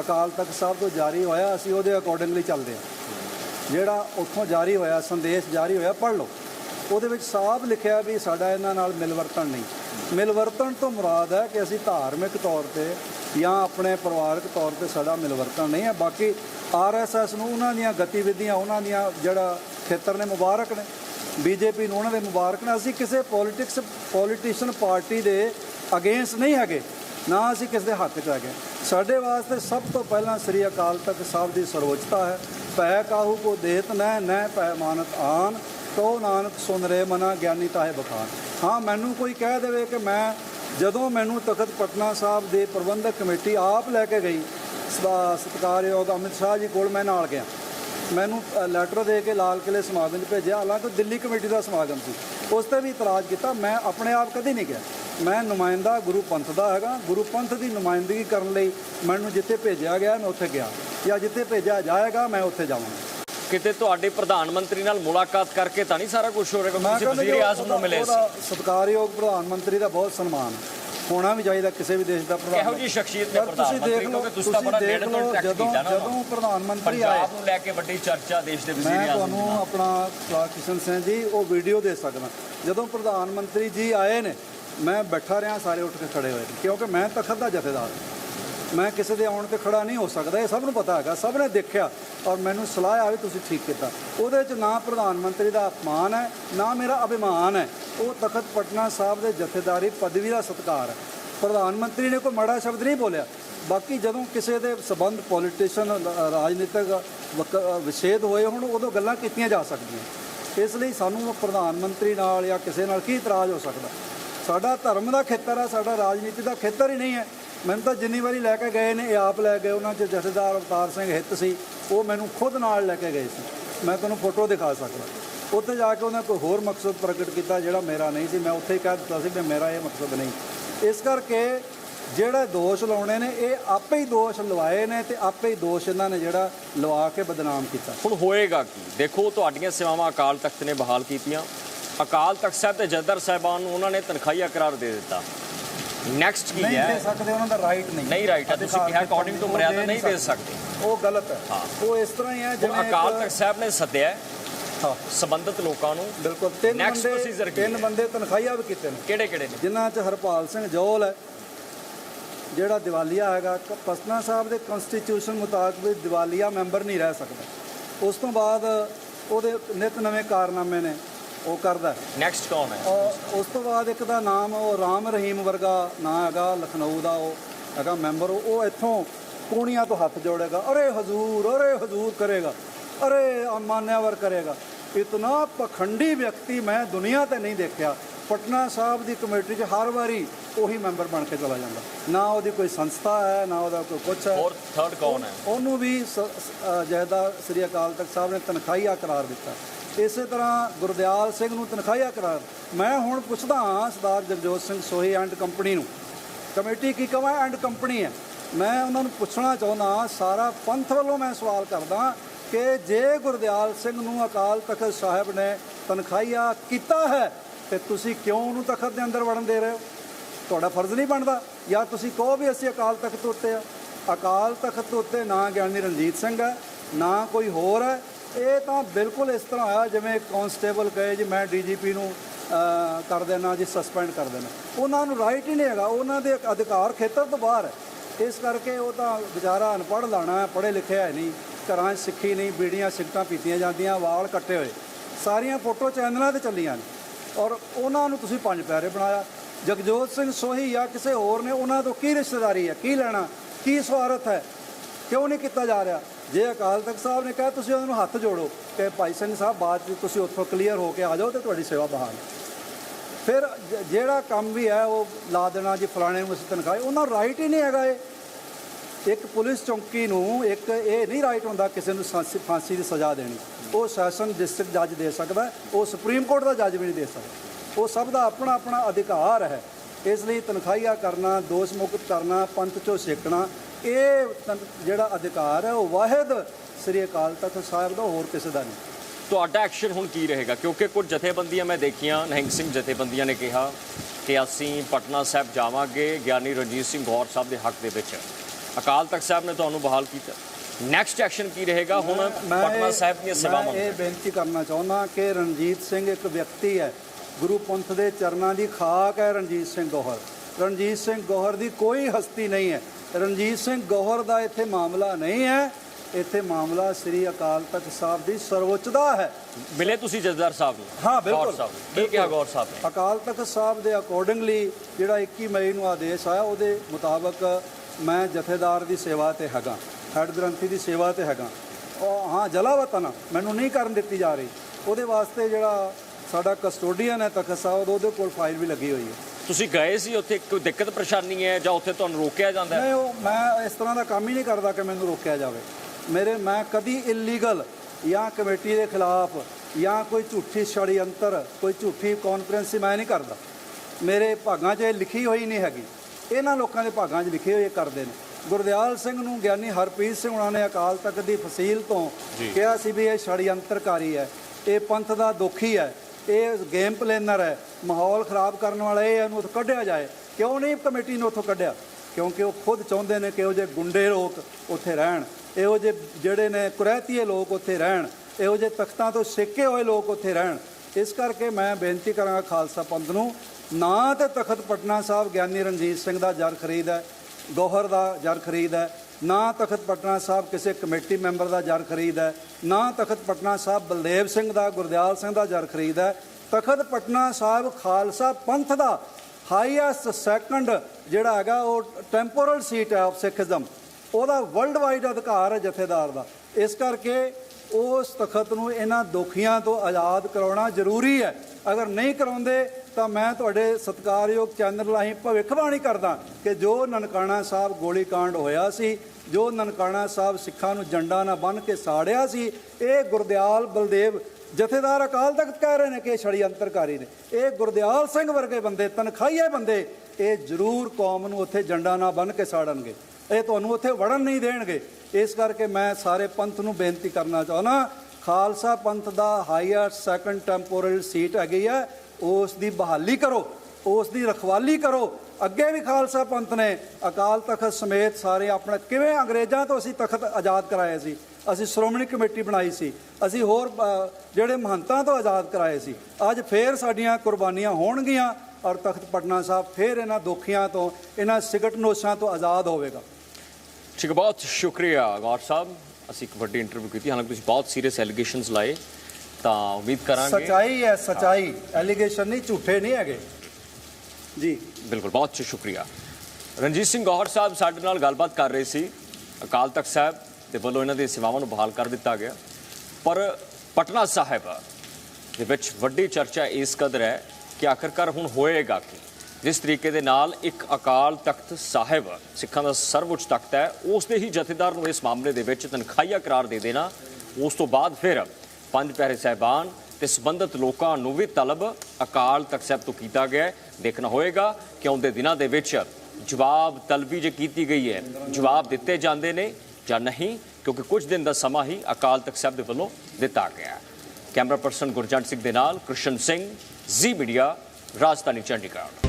Speaker 2: ਅਕਾਲ ਤਖਤ ਸਾਹਿਬ ਤੋਂ ਜਾਰੀ ਹੋਇਆ ਅਸੀਂ ਉਹਦੇ ਅਕੋਰਡਿੰਗਲੀ ਚੱਲਦੇ ਹਾਂ। ਜਿਹੜਾ ਉੱਥੋਂ ਜਾਰੀ ਹੋਇਆ, ਸੰਦੇਸ਼ ਜਾਰੀ ਹੋਇਆ, ਪੜ੍ਹ ਲਓ। ਉਹਦੇ ਵਿੱਚ ਸਾਫ਼ ਲਿਖਿਆ ਵੀ ਸਾਡਾ ਇਹਨਾਂ ਨਾਲ ਮਿਲਵਰਤਨ ਨਹੀਂ। ਮਿਲਵਰਤਨ ਤੋਂ ਮੁਰਾਦ ਹੈ ਕਿ ਅਸੀਂ ਧਾਰਮਿਕ ਤੌਰ ਤੇ ਜਾਂ ਆਪਣੇ ਪਰਿਵਾਰਕ ਤੌਰ ਤੇ ਸਾਡਾ ਮਿਲਵਰਤਨ ਨਹੀਂ ਹੈ। ਬਾਕੀ ਆਰਐਸਐਸ ਨੂੰ ਉਹਨਾਂ ਦੀਆਂ ਗਤੀਵਿਧੀਆਂ, ਉਹਨਾਂ ਦੀਆਂ ਜਿਹੜਾ ਖੇਤਰ ਨੇ ਮੁਬਾਰਕ ਨੇ ਬੀਜੇਪੀ ਨੂੰ ਉਹਨਾਂ ਦੇ ਮੁਬਾਰਕ ਨੇ। ਅਸੀਂ ਕਿਸੇ ਪੋਲਿਟਿਕਸ ਪੋਲੀਟੀਸ਼ੀਅਨ ਪਾਰਟੀ ਦੇ ਅਗੇਂਸਟ ਨਹੀਂ ਹੈਗੇ। ਨਾ ਅਸੀਂ ਕਿਸੇ ਦੇ ਹੱਕ 'ਚ ਆ ਗਏ ਸਾਡੇ ਵਾਸਤੇ ਸਭ ਤੋਂ ਪਹਿਲਾਂ ਸ੍ਰੀ ਅਕਾਲ ਤਖਤ ਸਾਹਿਬ ਦੀ ਸਰਵੋਚਤਾ ਹੈ। ਪੈ ਕਾਹੂ ਕੋ ਦੇਤ ਨੈ ਨੈ ਪੈ ਆਨ, ਤੋ ਨਾਨਕ ਸੁਨ ਰੇ ਮਨਾ ਗਿਆਨੀ ਤਾਹੇ ਬਖਾਨ। ਹਾਂ, ਮੈਨੂੰ ਕੋਈ ਕਹਿ ਦੇਵੇ ਕਿ ਮੈਂ ਜਦੋਂ ਮੈਨੂੰ ਤਖਤ ਪਟਨਾ ਸਾਹਿਬ ਦੇ ਪ੍ਰਬੰਧਕ ਕਮੇਟੀ ਆਪ ਲੈ ਕੇ ਗਈ, ਸਦਾ- ਸਤਿਕਾਰਯੋਗ ਅਮਿਤ ਸ਼ਾਹ ਜੀ ਕੋਲ ਮੈਂ ਨਾਲ ਗਿਆ। ਮੈਨੂੰ ਲੈਟਰ ਦੇ ਕੇ ਲਾਲ ਕਿਲੇ ਸਮਾਗਮ 'ਚ ਭੇਜਿਆ, ਹਾਲਾਂਕਿ ਦਿੱਲੀ ਕਮੇਟੀ ਦਾ ਸਮਾਗਮ ਸੀ। ਉਸ ਤੇ ਵੀ ਇਤਰਾਜ਼ ਕੀਤਾ, ਮੈਂ ਆਪਣੇ ਆਪ ਕਦੇ ਨਹੀਂ ਗਿਆ। ਮੈਂ ਨੁਮਾਇੰਦਾ ਗੁਰੂ ਪੰਥ ਦਾ ਹੈਗਾ। ਗੁਰੂ ਪੰਥ ਦੀ ਨੁਮਾਇੰਦਗੀ ਕਰਨ ਲਈ ਮੈਨੂੰ ਜਿੱਥੇ ਭੇਜਿਆ ਗਿਆ ਮੈਂ ਉੱਥੇ ਗਿਆ। ਜਾਂ ਜਿੱਥੇ ਭੇਜਿਆ ਜਾਏਗਾ ਮੈਂ ਉੱਥੇ ਜਾਵਾਂਗਾ।
Speaker 1: ਕਿਤੇ ਤੁਹਾਡੇ ਪ੍ਰਧਾਨ ਮੰਤਰੀ ਨਾਲ ਮੁਲਾਕਾਤ ਕਰਕੇ ਤਾਂ ਨਹੀਂ ਸਾਰਾ ਕੁਝ ਹੋ ਰਿਹਾ? ਕਿਉਂਕਿ ਤੁਸੀਂ
Speaker 2: ਜੀ
Speaker 1: ਵਜ਼ੀਰ ਆਜ਼ਮ ਨੂੰ ਮਿਲੇ ਸੀ।
Speaker 2: ਸਤਿਕਾਰਯੋਗ ਪ੍ਰਧਾਨ ਮੰਤਰੀ ਦਾ ਬਹੁਤ ਸਨਮਾਨ। ਹੋਣਾ ਵੀ ਚਾਹੀਦਾ ਕਿਸੇ ਵੀ ਦੇਸ਼ ਦਾ ਪ੍ਰਧਾਨ
Speaker 1: ਕਿਹੋ ਜਿਹੀ ਸ਼ਖਸੀਅਤ ਨੇ ਪ੍ਰਧਾਨ
Speaker 2: ਤੁਸੀਂ
Speaker 1: ਮੰਤਰੀ
Speaker 2: ਦੇਖ ਲਓ
Speaker 1: ਕਿਉਂਕਿ ਤੁਸੀਂ ਤਾਂ ਬੜਾ ਨੇੜੇ ਤੋਂ
Speaker 2: ਜਦੋਂ
Speaker 1: ਕੀਤਾ ਨਾ
Speaker 2: ਜਦੋਂ ਪ੍ਰਧਾਨ ਮੰਤਰੀ ਆਏ
Speaker 1: ਪੰਜਾਬ ਨੂੰ ਲੈ ਕੇ ਵੱਡੀ ਚਰਚਾ ਦੇਸ਼ ਦੇ ਵਜ਼ੀਰ
Speaker 2: ਮੈਂ
Speaker 1: ਆਜ਼ਮ
Speaker 2: ਤੁਹਾਨੂੰ ਆਪਣਾ ਕਿਸ਼ਨ ਸਿੰਘ ਜੀ ਉਹ ਵੀਡੀਓ ਦੇ ਸਕਦਾ। ਜਦੋਂ ਪ੍ਰਧਾਨ ਮੰਤਰੀ ਜੀ ਆਏ ਨੇ ਮੈਂ ਬੈਠਾ ਰਿਹਾ, ਸਾਰੇ ਉੱਠ ਕੇ ਖੜੇ ਹੋਏ ਕਿਉਂਕਿ ਮੈਂ ਤਖਤ ਦਾ ਜਥੇਦਾਰ ਮੈਂ ਕਿਸੇ ਦੇ ਆਉਣ ਤੇ ਖੜਾ ਨਹੀਂ ਹੋ ਸਕਦਾ, ਇਹ ਸਭ ਨੂੰ ਪਤਾ ਹੈਗਾ, ਸਭ ਨੇ ਦੇਖਿਆ ਔਰ ਮੈਨੂੰ ਸਲਾਹ ਆਈ ਤੁਸੀਂ ਠੀਕ ਕੀਤਾ। ਉਹਦੇ ਵਿੱਚ ਨਾ ਪ੍ਰਧਾਨ ਮੰਤਰੀ ਦਾ ਅਪਮਾਨ ਹੈ, ਨਾ ਮੇਰਾ ਅਭਿਮਾਨ ਹੈ। ਉਹ ਤਖਤ ਪਟਨਾ ਸਾਹਿਬ ਦੇ ਜਥੇਦਾਰੀ ਪਦਵੀ ਦਾ ਸਤਿਕਾਰ ਹੈ। ਪ੍ਰਧਾਨ ਮੰਤਰੀ ਨੇ ਕੋਈ ਮਾੜਾ ਸ਼ਬਦ ਨਹੀਂ ਬੋਲਿਆ। ਬਾਕੀ ਜਦੋਂ ਕਿਸੇ ਦੇ ਸਬੰਧ ਪੋਲੀਟੀਸ਼ੀਅਨ ਰਾਜਨੀਤਿਕ ਵਕ- ਵਿਸ਼ੇਦ ਹੋਏ ਹੁਣ, ਉਦੋਂ ਗੱਲਾਂ ਕੀਤੀਆਂ ਜਾ ਸਕਦੀਆਂ। ਇਸ ਲਈ ਸਾਨੂੰ ਪ੍ਰਧਾਨ ਮੰਤਰੀ ਨਾਲ ਜਾਂ ਕਿਸੇ ਨਾਲ ਕੀ ਇਤਰਾਜ਼ ਹੋ ਸਕਦਾ? ਸਾਡਾ ਧਰਮ ਦਾ ਖੇਤਰ ਹੈ ਸਾਡਾ ਰਾਜਨੀਤੀ ਦਾ ਖੇਤਰ ਹੀ ਨਹੀਂ ਹੈ। ਮੈਨੂੰ ਤਾਂ ਜਿੰਨੀ ਵਾਰੀ ਲੈ ਕੇ ਗਏ ਨੇ, ਇਹ ਆਪ ਲੈ ਗਏ, ਉਹਨਾਂ 'ਚ ਜਥੇਦਾਰ ਅਵਤਾਰ ਸਿੰਘ ਹਿੱਤ ਸੀ, ਉਹ ਮੈਨੂੰ ਖੁਦ ਨਾਲ ਲੈ ਕੇ ਗਏ ਸੀ। ਮੈਂ ਤੁਹਾਨੂੰ ਫੋਟੋ ਦਿਖਾ ਸਕਦਾ। ਉੱਥੇ ਜਾ ਕੇ ਉਹਨਾਂ ਕੋਈ ਹੋਰ ਮਕਸਦ ਪ੍ਰਗਟ ਕੀਤਾ ਜਿਹੜਾ ਮੇਰਾ ਨਹੀਂ ਸੀ। ਮੈਂ ਉੱਥੇ ਹੀ ਕਹਿ ਦਿੱਤਾ ਸੀ ਵੀ ਮੇਰਾ ਇਹ ਮਕਸਦ ਨਹੀਂ। ਇਸ ਕਰਕੇ ਜਿਹੜੇ ਦੋਸ਼ ਲਾਉਣੇ ਨੇ, ਇਹ ਆਪੇ ਹੀ ਦੋਸ਼ ਲਵਾਏ ਨੇ ਤੇ ਆਪੇ ਹੀ ਦੋਸ਼ ਇਹਨਾਂ ਨੇ ਜਿਹੜਾ ਲਵਾ ਕੇ ਬਦਨਾਮ ਕੀਤਾ।
Speaker 1: ਹੁਣ ਹੋਏਗਾ ਕੀ? ਦੇਖੋ, ਤੁਹਾਡੀਆਂ ਸੇਵਾਵਾਂ ਅਕਾਲ ਤਖਤ ਨੇ ਬਹਾਲ ਕੀਤੀਆਂ। ਅਕਾਲ ਤਖਤ ਸਾਹਿਬ ਤੇ ਜਦਰ ਸਾਹਿਬਾਨ ਨੂੰ ਉਹਨਾਂ ਨੇ ਤਨਖਾਹੀਆ ਕਰਾਰ ਦੇ ਦਿੱਤਾ। ਨੈਕਸਟ ਕੀ
Speaker 2: ਨਹੀਂ ਦੇ
Speaker 1: ਹੈ
Speaker 2: ਸਕਦੇ ਉਹਨਾਂ ਦਾ ਰਾਈਟ ਨਹੀਂ।
Speaker 1: ਨਹੀਂ ਰਾਈਟ ਹੈ। ਤੁਸੀਂ ਕਿਹਾ ਅਕੋਰਡਿੰਗ ਟੂ ਮਰਿਆਦਾ ਨਹੀਂ ਦੇ ਸਕਦੇ।
Speaker 2: ਉਹ ਗਲਤ ਹੈ।
Speaker 1: ਹਾਂ।
Speaker 2: ਉਹ ਇਸ ਤਰ੍ਹਾਂ ਹੀ ਹੈ ਜਿਵੇਂ
Speaker 1: ਅਕਾਲ ਤਖਤ ਸਾਹਿਬ ਨੇ ਸੱਦਿਆ ਹੈ।
Speaker 2: ਹਾਂ।
Speaker 1: ਸੰਬੰਧਿਤ ਲੋਕਾਂ ਨੂੰ।
Speaker 2: ਬਿਲਕੁਲ। ਤਿੰਨ ਬੰਦੇ ਤਿੰਨ
Speaker 1: ਹੈ?
Speaker 2: ਬੰਦੇ ਤਨਖਾਹੀਆਂ ਵੀ ਕੀਤੇ ਨੇ।
Speaker 1: ਕਿਹੜੇ ਕਿਹੜੇ ਨੇ?
Speaker 2: ਜਿਨ੍ਹਾਂ 'ਚ ਹਰਪਾਲ ਸਿੰਘ ਜੋਲ ਹੈ। ਜਿਹੜਾ ਦਿਵਾਲੀਆ ਹੈਗਾ। ਪਟਨਾ ਸਾਹਿਬ ਦੇ ਕਨਸਟੀਟਿਊਸ਼ਨ ਮੁਤਾਬਕ ਵੀ ਦਿਵਾਲੀਆ ਮੈਂਬਰ ਨਹੀਂ ਰਹਿ ਸਕਦਾ। ਉਸ ਤੋਂ ਬਾਅਦ ਉਹਦੇ ਨਿਤ ਨਵੇਂ ਕਾਰਨਾਮੇ ਨੇ। ਉਹ ਕਰਦਾ।
Speaker 1: ਨੈਕਸਟ ਕੌਣ ਹੈ?
Speaker 2: ਉਸ ਤੋਂ ਬਾਅਦ ਇੱਕ ਦਾ ਨਾਮ ਉਹ ਰਾਮ ਰਹੀਮ ਵਰਗਾ ਨਾਂ ਹੈਗਾ ਲਖਨਊ ਦਾ ਉਹ ਹੈਗਾ ਮੈਂਬਰ। ਉਹ ਉਹ ਇੱਥੋਂ ਕੂਣੀਆਂ ਤੋਂ ਹੱਥ ਜੋੜੇਗਾ। ਅਰੇ ਹਜ਼ੂਰ ਅਰੇ ਹਜ਼ੂਰ ਕਰੇਗਾ। ਅਰੇ ਅਮਾਨਿਆਵਰ ਕਰੇਗਾ। ਇਤਨਾ ਪਖੰਡੀ ਵਿਅਕਤੀ ਮੈਂ ਦੁਨੀਆ ਤੇ ਨਹੀਂ ਦੇਖਿਆ। ਪਟਨਾ ਸਾਹਿਬ ਦੀ ਕਮੇਟੀ 'ਚ ਹਰ ਵਾਰੀ ਉਹੀ ਮੈਂਬਰ ਬਣ ਕੇ ਚਲਾ ਜਾਂਦਾ। ਨਾ ਉਹਦੀ ਕੋਈ ਸੰਸਥਾ ਹੈ ਨਾ ਉਹਦਾ ਕੋਈ ਕੁਛ ਹੈ।
Speaker 1: ਹੋਰ ਥਰਡ ਕੌਣ ਹੈ?
Speaker 2: ਉਹਨੂੰ ਵੀ ਜਹਦਾ ਸ੍ਰੀ ਅਕਾਲ ਤਖਤ ਸਾਹਿਬ ਨੇ ਤਨਖਾਹੀਆ ਕਰਾਰ ਦਿੱਤਾ। ਇਸੇ ਤਰ੍ਹਾਂ ਗੁਰਦਿਆਲ ਸਿੰਘ ਨੂੰ ਤਨਖਾਹੀਆ ਕਰਾਰ। ਮੈਂ ਹੁਣ ਪੁੱਛਦਾ ਹਾਂ ਸਰਦਾਰ ਜਗਜੋਤ ਸਿੰਘ ਸੋਹੀ ਐਂਡ ਕੰਪਨੀ ਨੂੰ ਕਮੇਟੀ ਕੀ ਕਵਾਂ ਐਂਡ ਕੰਪਨੀ ਹੈ? ਮੈਂ ਉਹਨਾਂ ਨੂੰ ਪੁੱਛਣਾ ਚਾਹੁੰਦਾ ਸਾਰਾ ਪੰਥ ਵੱਲੋਂ ਮੈਂ ਸਵਾਲ ਕਰਦਾ ਕਿ ਜੇ ਗੁਰਦਿਆਲ ਸਿੰਘ ਨੂੰ ਅਕਾਲ ਤਖਤ ਸਾਹਿਬ ਨੇ ਤਨਖਾਹੀਆ ਕੀਤਾ ਹੈ ਤੇ ਤੁਸੀਂ ਕਿਉਂ ਉਹਨੂੰ ਤਖਤ ਦੇ ਅੰਦਰ ਵੜਨ ਦੇ ਰਹੇ ਹੋ? ਤੁਹਾਡਾ ਫਰਜ਼ ਨਹੀਂ ਬਣਦਾ। ਜਾਂ ਤੁਸੀਂ ਕਹੋ ਵੀ ਅਸੀਂ ਅਕਾਲ ਤਖਤ ਉੱਤੇ ਆ। ਅਕਾਲ ਤਖਤ ਉੱਤੇ ਨਾ ਗਿਆਨੀ ਰਣਜੀਤ ਸਿੰਘ ਹੈ, ਨਾ ਕੋਈ ਹੋਰ ਹੈ। ਇਹ ਤਾਂ ਬਿਲਕੁਲ ਇਸ ਤਰ੍ਹਾਂ ਆ, ਜਿਵੇਂ ਇੱਕ ਕਾਂਸਟੇਬਲ ਕਹੇ ਜੀ, ਮੈਂ ਡੀਜੀਪੀ ਨੂੰ ਕਰ ਦੇਣਾ ਜੀ ਸਸਪੈਂਡ ਕਰ ਦੇਣਾ। ਉਹਨਾਂ ਨੂੰ ਰਾਈਟ ਹੀ ਨਹੀਂ ਹੈਗਾ। ਉਹਨਾਂ ਦੇ ਅਧਿਕਾਰ ਖੇਤਰ ਤੋਂ ਬਾਹਰ ਹੈ। ਇਸ ਕਰਕੇ ਉਹ ਤਾਂ ਵਿਚਾਰਾ ਅਨਪੜ੍ਹ ਲਾਣਾ ਪੜ੍ਹੇ ਲਿਖਿਆ ਹੈ ਨਹੀਂ। ਘਰਾਂ 'ਚ ਸਿੱਖੀ ਨਹੀਂ, ਬੀੜੀਆਂ ਸਿਗਟਾਂ ਪੀਤੀਆਂ ਜਾਂਦੀਆਂ, ਵਾਲ ਕੱਟੇ ਹੋਏ। ਸਾਰੀਆਂ ਫੋਟੋ ਚੈਨਲਾਂ ਤੇ ਚੱਲੀਆਂ ਨੇ। ਔਰ ਉਹਨਾਂ ਨੂੰ ਤੁਸੀਂ ਪੰਜ ਪਿਆਰੇ ਬਣਾਇਆ। ਜਗਜੋਤ ਸਿੰਘ ਸੋਹੀ ਜਾਂ ਕਿਸੇ ਹੋਰ ਨੇ, ਉਹਨਾਂ ਤੋਂ ਕੀ ਰਿਸ਼ਤੇਦਾਰੀ ਹੈ, ਕੀ ਲੈਣਾ, ਕੀ ਸਵਾਰਥ ਹੈ, ਕਿਉਂ ਨਹੀਂ ਕੀਤਾ ਜਾ ਰਿਹਾ? ਜੇ ਅਕਾਲ ਤਖਤ ਸਾਹਿਬ ਨੇ ਕਿਹਾ, ਤੁਸੀਂ ਉਹਨਾਂ ਨੂੰ ਹੱਥ ਜੋੜੋ ਕਿ ਭਾਈ ਸਿੰਘ ਸਾਹਿਬ, ਬਾਅਦ ਚ ਤੁਸੀਂ ਉੱਥੋਂ ਕਲੀਅਰ ਹੋ ਕੇ ਆ ਜਾਓ ਤੇ ਤੁਹਾਡੀ ਸੇਵਾ ਬਹਾਲ। ਫਿਰ ਜ- ਜਿਹੜਾ ਕੰਮ ਵੀ ਹੈ, ਉਹ ਲਾ ਦੇਣਾ ਜੀ, ਫਲਾਣੇ ਨੂੰ ਅਸੀਂ ਤਨਖਾਹ, ਉਹਨਾਂ ਰਾਈਟ ਹੀ ਨਹੀਂ ਹੈਗਾ ਇਹ। ਇੱਕ ਪੁਲਿਸ ਚੌਂਕੀ ਨੂੰ ਇੱਕ ਇਹ ਨਹੀਂ ਰਾਈਟ ਹੁੰਦਾ ਕਿਸੇ ਨੂੰ ਫਾਂਸੀ ਫਾਂਸੀ ਦੀ ਸਜ਼ਾ ਦੇਣੀ। ਉਹ ਸੈਸ਼ਨ ਡਿਸਟ੍ਰਿਕਟ ਜੱਜ ਦੇ ਸਕਦਾ ਉਹ ਸੁਪਰੀਮ ਕੋਰਟ ਦਾ ਜੱਜ ਵੀ ਨਹੀਂ ਦੇ ਸਕਦਾ। ਉਹ ਸਭ ਦਾ ਆਪਣਾ ਆਪਣਾ ਅਧਿਕਾਰ ਹੈ। ਇਸ ਲਈ ਤਨਖਾਹੀਆ ਕਰਨਾ, ਦੋਸ਼ ਮੁਕਤ ਕਰਨਾ, ਪੰਥ ਚੋਂ ਸੇਕਣਾ ਇਹ ਜਿਹੜਾ ਅਧਿਕਾਰ ਹੈ, ਉਹ ਵਾਹਿਦ ਸ੍ਰੀ ਅਕਾਲ ਤਖਤ ਸਾਹਿਬ ਦਾ, ਹੋਰ ਕਿਸੇ ਦਾ ਨਹੀਂ।
Speaker 1: ਤੁਹਾਡਾ ਐਕਸ਼ਨ ਹੁਣ ਕੀ ਰਹੇਗਾ? ਕਿਉਂਕਿ ਕੁਝ ਜਥੇਬੰਦੀਆਂ ਮੈਂ ਦੇਖੀਆਂ, ਨਹਿੰਗ ਸਿੰਘ ਜਥੇਬੰਦੀਆਂ ਨੇ ਕਿਹਾ ਕਿ ਅਸੀਂ ਪਟਨਾ ਸਾਹਿਬ ਜਾਵਾਂਗੇ, ਗਿਆਨੀ ਰਣਜੀਤ ਸਿੰਘ ਗੌਰ ਸਾਹਿਬ ਦੇ ਹੱਕ ਦੇ ਵਿੱਚ। ਅਕਾਲ ਤਖਤ ਸਾਹਿਬ ਨੇ ਤੁਹਾਨੂੰ ਬਹਾਲ ਕੀਤਾ। ਨੈਕਸਟ ਐਕਸ਼ਨ ਕੀ ਰਹੇਗਾ? ਹੁਣ ਪਟਨਾ ਸਾਹਿਬ ਦੀਆਂ ਸੇਵਾਵਾਂ
Speaker 2: ਮੈਂ ਇਹ ਬੇਨਤੀ ਕਰਨਾ ਚਾਹੁੰਦਾ ਕਿ ਰਣਜੀਤ ਸਿੰਘ ਇੱਕ ਵਿਅਕਤੀ ਹੈ। ਗੁਰੂ ਪੰਥ ਦੇ ਚਰਨਾਂ ਦੀ ਖਾਕ ਹੈ ਰਣਜੀਤ ਸਿੰਘ ਗੋਹਰ। ਰਣਜੀਤ ਸਿੰਘ ਗੋਹਰ ਦੀ ਕੋਈ ਹਸਤੀ ਨਹੀਂ ਹੈ। ਰਣਜੀਤ ਸਿੰਘ ਗੋਹਰ ਦਾ ਇੱਥੇ ਮਾਮਲਾ ਨਹੀਂ ਹੈ। ਇੱਥੇ ਮਾਮਲਾ ਸ੍ਰੀ ਅਕਾਲ ਤਖਤ ਸਾਹਿਬ ਦੀ ਸਰਵਉੱਚਤਾ ਹੈ।
Speaker 1: ਮਿਲੇ ਤੁਸੀਂ ਜਥੇਦਾਰ ਸਾਹਿਬ ਨੂੰ?
Speaker 2: ਹਾਂ, ਬਿਲਕੁਲ।
Speaker 1: ਕੀ ਕਿਹਾ ਗੌਰ ਸਾਹਿਬ ਨੇ?
Speaker 2: ਅਕਾਲ ਤਖਤ ਸਾਹਿਬ ਦੇ ਅਕੋਰਡਿੰਗਲੀ ਜਿਹੜਾ 21 ਮਈ ਨੂੰ ਆਦੇਸ਼ ਆਇਆ ਉਹਦੇ ਮੁਤਾਬਕ ਮੈਂ ਜਥੇਦਾਰ ਦੀ ਸੇਵਾ ਤੇ ਹੈਗਾ ਹੈਡ ਗ੍ਰੰਥੀ ਦੀ ਸੇਵਾ ਤੇ ਹੈਗਾ। ਉਹ ਹਾਂ ਜਲਾਵਤਨ ਮੈਨੂੰ ਨਹੀਂ ਕਰਨ ਦਿੱਤੀ ਜਾ ਰਹੀ। ਉਹਦੇ ਵਾਸਤੇ ਜਿਹੜਾ ਸਾਡਾ ਕਸਟੋਡੀਅਨ ਹੈ ਤਖਤ ਸਾਹਿਬ ਉਹਦੇ ਕੋਲ ਫਾਈਲ ਵੀ ਲੱਗੀ ਹੋਈ ਹੈ।
Speaker 1: ਤੁਸੀਂ ਗਏ ਸੀ ਉੱਥੇ ਕੋਈ ਦਿੱਕਤ ਪਰੇਸ਼ਾਨੀ ਹੈ ਜਾਂ ਉੱਥੇ ਤੁਹਾਨੂੰ ਰੋਕਿਆ ਜਾਂਦਾ ਹੈ?
Speaker 2: ਨਹੀਂ ਉਹ ਮੈਂ ਇਸ ਤਰ੍ਹਾਂ ਦਾ ਕੰਮ ਹੀ ਨਹੀਂ ਕਰਦਾ ਕਿ ਮੈਨੂੰ ਰੋਕਿਆ ਜਾਵੇ। ਮੇਰੇ ਮੈਂ ਕਦੀ ਇਲੀਗਲ ਜਾਂ ਕਮੇਟੀ ਦੇ ਖਿਲਾਫ ਜਾਂ ਕੋਈ ਝੂਠੀ ਛੜਯੰਤਰ ਕੋਈ ਝੂਠੀ ਕਾਨਫਰੰਸ ਮੈਂ ਨਹੀਂ ਕਰਦਾ। ਮੇਰੇ ਭਾਗਾਂ 'ਚ ਇਹ ਲਿਖੀ ਹੋਈ ਨਹੀਂ ਹੈਗੀ। ਇਹਨਾਂ ਲੋਕਾਂ ਦੇ ਭਾਗਾਂ 'ਚ ਲਿਖੇ ਹੋਏ ਕਰਦੇ ਨੇ। ਗੁਰਦਿਆਲ ਸਿੰਘ ਨੂੰ ਗਿਆਨੀ ਹਰਪ੍ਰੀਤ ਸਿੰਘ ਉਹਨਾਂ ਨੇ ਅਕਾਲ ਤਖਤ ਦੀ ਫਸੀਲ ਤੋਂ ਕਿਹਾ ਸੀ ਵੀ ਇਹ ਛੜਯੰਤਰਕਾਰੀ ਹੈ। ਇਹ ਪੰਥ ਦਾ ਦੁਖੀ ਹੈ। ਇਹ ਗੇਮ ਪਲੇਨਰ ਹੈ। ਮਾਹੌਲ ਖਰਾਬ ਕਰਨ ਵਾਲਾ ਇਹ ਇਹਨੂੰ ਉੱਥੋਂ ਕੱਢਿਆ ਜਾਏ। ਕਿਉਂ ਨਹੀਂ ਕਮੇਟੀ ਨੇ ਉੱਥੋਂ ਕੱਢਿਆ? ਕਿਉਂਕਿ ਉਹ ਖੁਦ ਚਾਹੁੰਦੇ ਨੇ ਕਿ ਉਹ ਜੇ ਗੁੰਡੇ ਲੋਕ ਉੱਥੇ ਰਹਿਣ। ਇਹੋ ਜਿਹੇ ਜਿਹੜੇ ਨੇ ਕੁਰੈਤੀਏ ਲੋਕ ਉੱਥੇ ਰਹਿਣ। ਇਹੋ ਜਿਹੇ ਤਖਤਾਂ ਤੋਂ ਸਿੱਕੇ ਹੋਏ ਲੋਕ ਉੱਥੇ ਰਹਿਣ। ਇਸ ਕਰਕੇ ਮੈਂ ਬੇਨਤੀ ਕਰਾਂਗਾ ਖਾਲਸਾ ਪੰਥ ਨੂੰ ਨਾ ਤੇ ਤਖਤ ਪਟਨਾ ਸਾਹਿਬ ਗਿਆਨੀ ਰਣਜੀਤ ਸਿੰਘ ਦਾ ਜਰ ਖਰੀਦ ਹੈ, ਗੋਹਰ ਦਾ ਜਰ ਖਰੀਦ ਹੈ, ਨਾ ਤਖਤ ਪਟਨਾ ਸਾਹਿਬ ਕਿਸੇ ਕਮੇਟੀ ਮੈਂਬਰ ਦਾ ਜਰ ਖਰੀਦ ਹੈ, ਨਾ ਤਖਤ ਪਟਨਾ ਸਾਹਿਬ ਬਲਦੇਵ ਸਿੰਘ ਦਾ, ਗੁਰਦਿਆਲ ਸਿੰਘ ਦਾ ਜਰ ਖਰੀਦ ਹੈ, ਤਖਤ ਪਟਨਾ ਸਾਹਿਬ ਖਾਲਸਾ ਪੰਥ ਦਾ ਹਾਈਐਸਟ ਸੈਕੰਡ ਜਿਹੜਾ ਹੈਗਾ ਉਹ ਟੈਂਪੋਰਲ ਸੀਟ ਹੈ ਆਫ ਸਿੱਖੀਜ਼ਮ ਉਹਦਾ ਵਰਲਡ ਵਾਈਡ ਅਧਿਕਾਰ ਹੈ ਜਥੇਦਾਰ ਦਾ। ਇਸ ਕਰਕੇ ਉਸ ਤਖਤ ਨੂੰ ਇਹਨਾਂ ਦੋਖੀਆਂ ਤੋਂ ਆਜ਼ਾਦ ਕਰਾਉਣਾ ਜ਼ਰੂਰੀ ਹੈ। ਅਗਰ ਨਹੀਂ ਕਰਾਉਂਦੇ ਤਾਂ ਮੈਂ ਤੁਹਾਡੇ ਸਤਿਕਾਰਯੋਗ ਚੈਨਲ ਰਾਹੀਂ ਭਵਿੱਖਬਾਣੀ ਕਰਦਾ ਕਿ ਜੋ ਨਨਕਾਣਾ ਸਾਹਿਬ ਗੋਲੀकांड ਹੋਇਆ ਸੀ, ਜੋ ਨਨਕਾਣਾ ਸਾਹਿਬ ਸਿੱਖਾਂ ਨੂੰ ਜੰਡਾ ਨਾਲ ਬੰਨ੍ਹ ਕੇ ਸਾੜਿਆ ਸੀ, ਇਹ ਗੁਰਦਿਆਲ ਬਲਦੇਵ ਜਥੇਦਾਰ ਅਕਾਲ ਤਖਤ ਕਹਿ ਰਹੇ ਨੇ ਕਿ ਇਹ ਨੇ। ਇਹ ਗੁਰਦਿਆਲ ਸਿੰਘ ਵਰਗੇ ਬੰਦੇ, ਤਨਖਾਹੀਏ ਬੰਦੇ, ਇਹ ਜ਼ਰੂਰ ਕੌਮ ਨੂੰ ਉੱਥੇ ਜੰਡਾ ਨਾ ਬੰਨ੍ਹ ਕੇ ਸਾੜਨਗੇ। ਇਹ ਤੁਹਾਨੂੰ ਉੱਥੇ ਵੜਨ ਨਹੀਂ ਦੇਣਗੇ। ਇਸ ਕਰਕੇ ਮੈਂ ਸਾਰੇ ਪੰਥ ਨੂੰ ਬੇਨਤੀ ਕਰਨਾ ਚਾਹੁੰਦਾ, ਖਾਲਸਾ ਪੰਥ ਦਾ ਹਾਈਅਰ ਸੈਕੰਡ ਟੈਂਪੋਰਲ ਸੀਟ ਹੈਗੀ ਹੈ। ਉਸ ਦੀ ਬਹਾਲੀ ਕਰੋ ਉਸ ਦੀ ਰਖਵਾਲੀ ਕਰੋ। ਅੱਗੇ ਵੀ ਖਾਲਸਾ ਪੰਥ ਨੇ ਅਕਾਲ ਤਖਤ ਸਮੇਤ ਸਾਰੇ ਆਪਣੇ ਕਿਵੇਂ ਅੰਗਰੇਜ਼ਾਂ ਤੋਂ ਅਸੀਂ ਤਖਤ ਆਜ਼ਾਦ ਕਰਾਏ ਸੀ? ਅਸੀਂ ਸ਼੍ਰੋਮਣੀ ਕਮੇਟੀ ਬਣਾਈ ਸੀ। ਅਸੀਂ ਹੋਰ ਜਿਹੜੇ ਮਹੰਤਾਂ ਤੋਂ ਆਜ਼ਾਦ ਕਰਾਏ ਸੀ। ਅੱਜ ਫੇਰ ਸਾਡੀਆਂ ਕੁਰਬਾਨੀਆਂ ਹੋਣਗੀਆਂ ਔਰ ਤਖਤ ਪਟਨਾ ਸਾਹਿਬ ਫੇਰ ਇਹਨਾਂ ਦੋਖੀਆਂ ਤੋਂ ਇਹਨਾਂ ਸਿਗਰਟ ਨੋਸ਼ਾਂ ਤੋਂ ਆਜ਼ਾਦ ਹੋਵੇਗਾ।
Speaker 1: ਠੀਕ ਹੈ, ਬਹੁਤ ਸ਼ੁਕਰੀਆ ਗੌਰ ਸਾਹਿਬ। ਅਸੀਂ ਇੱਕ ਵੱਡੀ ਇੰਟਰਵਿਊ ਕੀਤੀ। ਹਾਲਾਂਕਿ ਤੁਸੀਂ ਬਹੁਤ ਸੀਰੀਅਸ ਐਲੀਗੇਸ਼ਨਸ ਲਾਏ। ਤਾਂ ਉਮੀਦ ਕਰਾਂਗੇ।
Speaker 2: ਸਚਾਈ ਹੈ ਸਚਾਈ। ਐਲੀਗੇਸ਼ਨ ਨਹੀਂ ਝੂਠੇ ਨਹੀਂ ਹੈਗੇ। ਜੀ।
Speaker 1: ਬਿਲਕੁਲ ਬਹੁਤ ਸ਼ੁਕਰੀਆ। ਰਣਜੀਤ ਸਿੰਘ ਗੌਹਰ ਸਾਹਿਬ ਸਾਡੇ ਨਾਲ ਗੱਲਬਾਤ ਕਰ ਰਹੇ ਸੀ ਅਕਾਲ ਤਖਤ ਸਾਹਿਬ ਦੇ ਵੱਲੋਂ ਇਹਨਾਂ ਦੀ ਸੇਵਾਵਾਂ ਨੂੰ ਬਹਾਲ ਕਰ ਦਿੱਤਾ ਗਿਆ। ਪਰ ਪਟਨਾ ਸਾਹਿਬ ਦੇ ਵਿੱਚ ਵੱਡੀ ਚਰਚਾ ਇਸ ਕਦਰ ਹੈ ਕਿ ਆਖਰਕਾਰ ਹੁਣ ਹੋਏਗਾ ਕੀ? ਜਿਸ ਤਰੀਕੇ ਦੇ ਨਾਲ ਇੱਕ ਅਕਾਲ ਤਖਤ ਸਾਹਿਬ ਸਿੱਖਾਂ ਦਾ ਸਰਵਉੱਚ ਤਖਤ ਹੈ ਉਸ ਦੇ ਹੀ ਜਥੇਦਾਰ ਨੂੰ ਇਸ ਮਾਮਲੇ ਦੇ ਵਿੱਚ ਤਨਖਾਹੀਆ ਕਰਾਰ ਦੇ ਦੇਣਾ ਉਸ ਤੋਂ ਬਾਅਦ ਫਿਰ ਪੰਜ ਪਿਆਰੇ ਸਾਹਿਬਾਨ ਤੇ ਸੰਬੰਧਿਤ ਲੋਕਾਂ ਨੂੰ ਵੀ ਤਲਬ ਅਕਾਲ ਤਖਤ ਸਾਹਿਬ ਤੋਂ ਕੀਤਾ ਗਿਆ ਦੇਖਣਾ ਹੋਏਗਾ ਕਿ ਆਉਂਦੇ ਦਿਨਾਂ ਦੇ ਵਿੱਚ ਜਵਾਬ ਤਲਬੀ ਜੇ ਕੀਤੀ ਗਈ ਹੈ, ਜਵਾਬ ਦਿੱਤੇ ਜਾਂਦੇ ਨੇ ਜਾਂ ਨਹੀਂ, ਕਿਉਂਕਿ ਕੁਝ ਦਿਨ ਦਾ ਸਮਾਂ ਹੀ ਅਕਾਲ ਤਖਤ ਸਾਹਿਬ ਦੇ ਵੱਲੋਂ ਦਿੱਤਾ ਗਿਆ ਕੈਮਰਾ ਪਰਸਨ ਗੁਰਜੰਟ ਸਿੰਘ ਦੇ ਨਾਲ ਕ੍ਰਿਸ਼ਨ ਸਿੰਘ, ਜ਼ੀ ਮੀਡੀਆ, ਰਾਜਧਾਨੀ ਚੰਡੀਗੜ੍ਹ।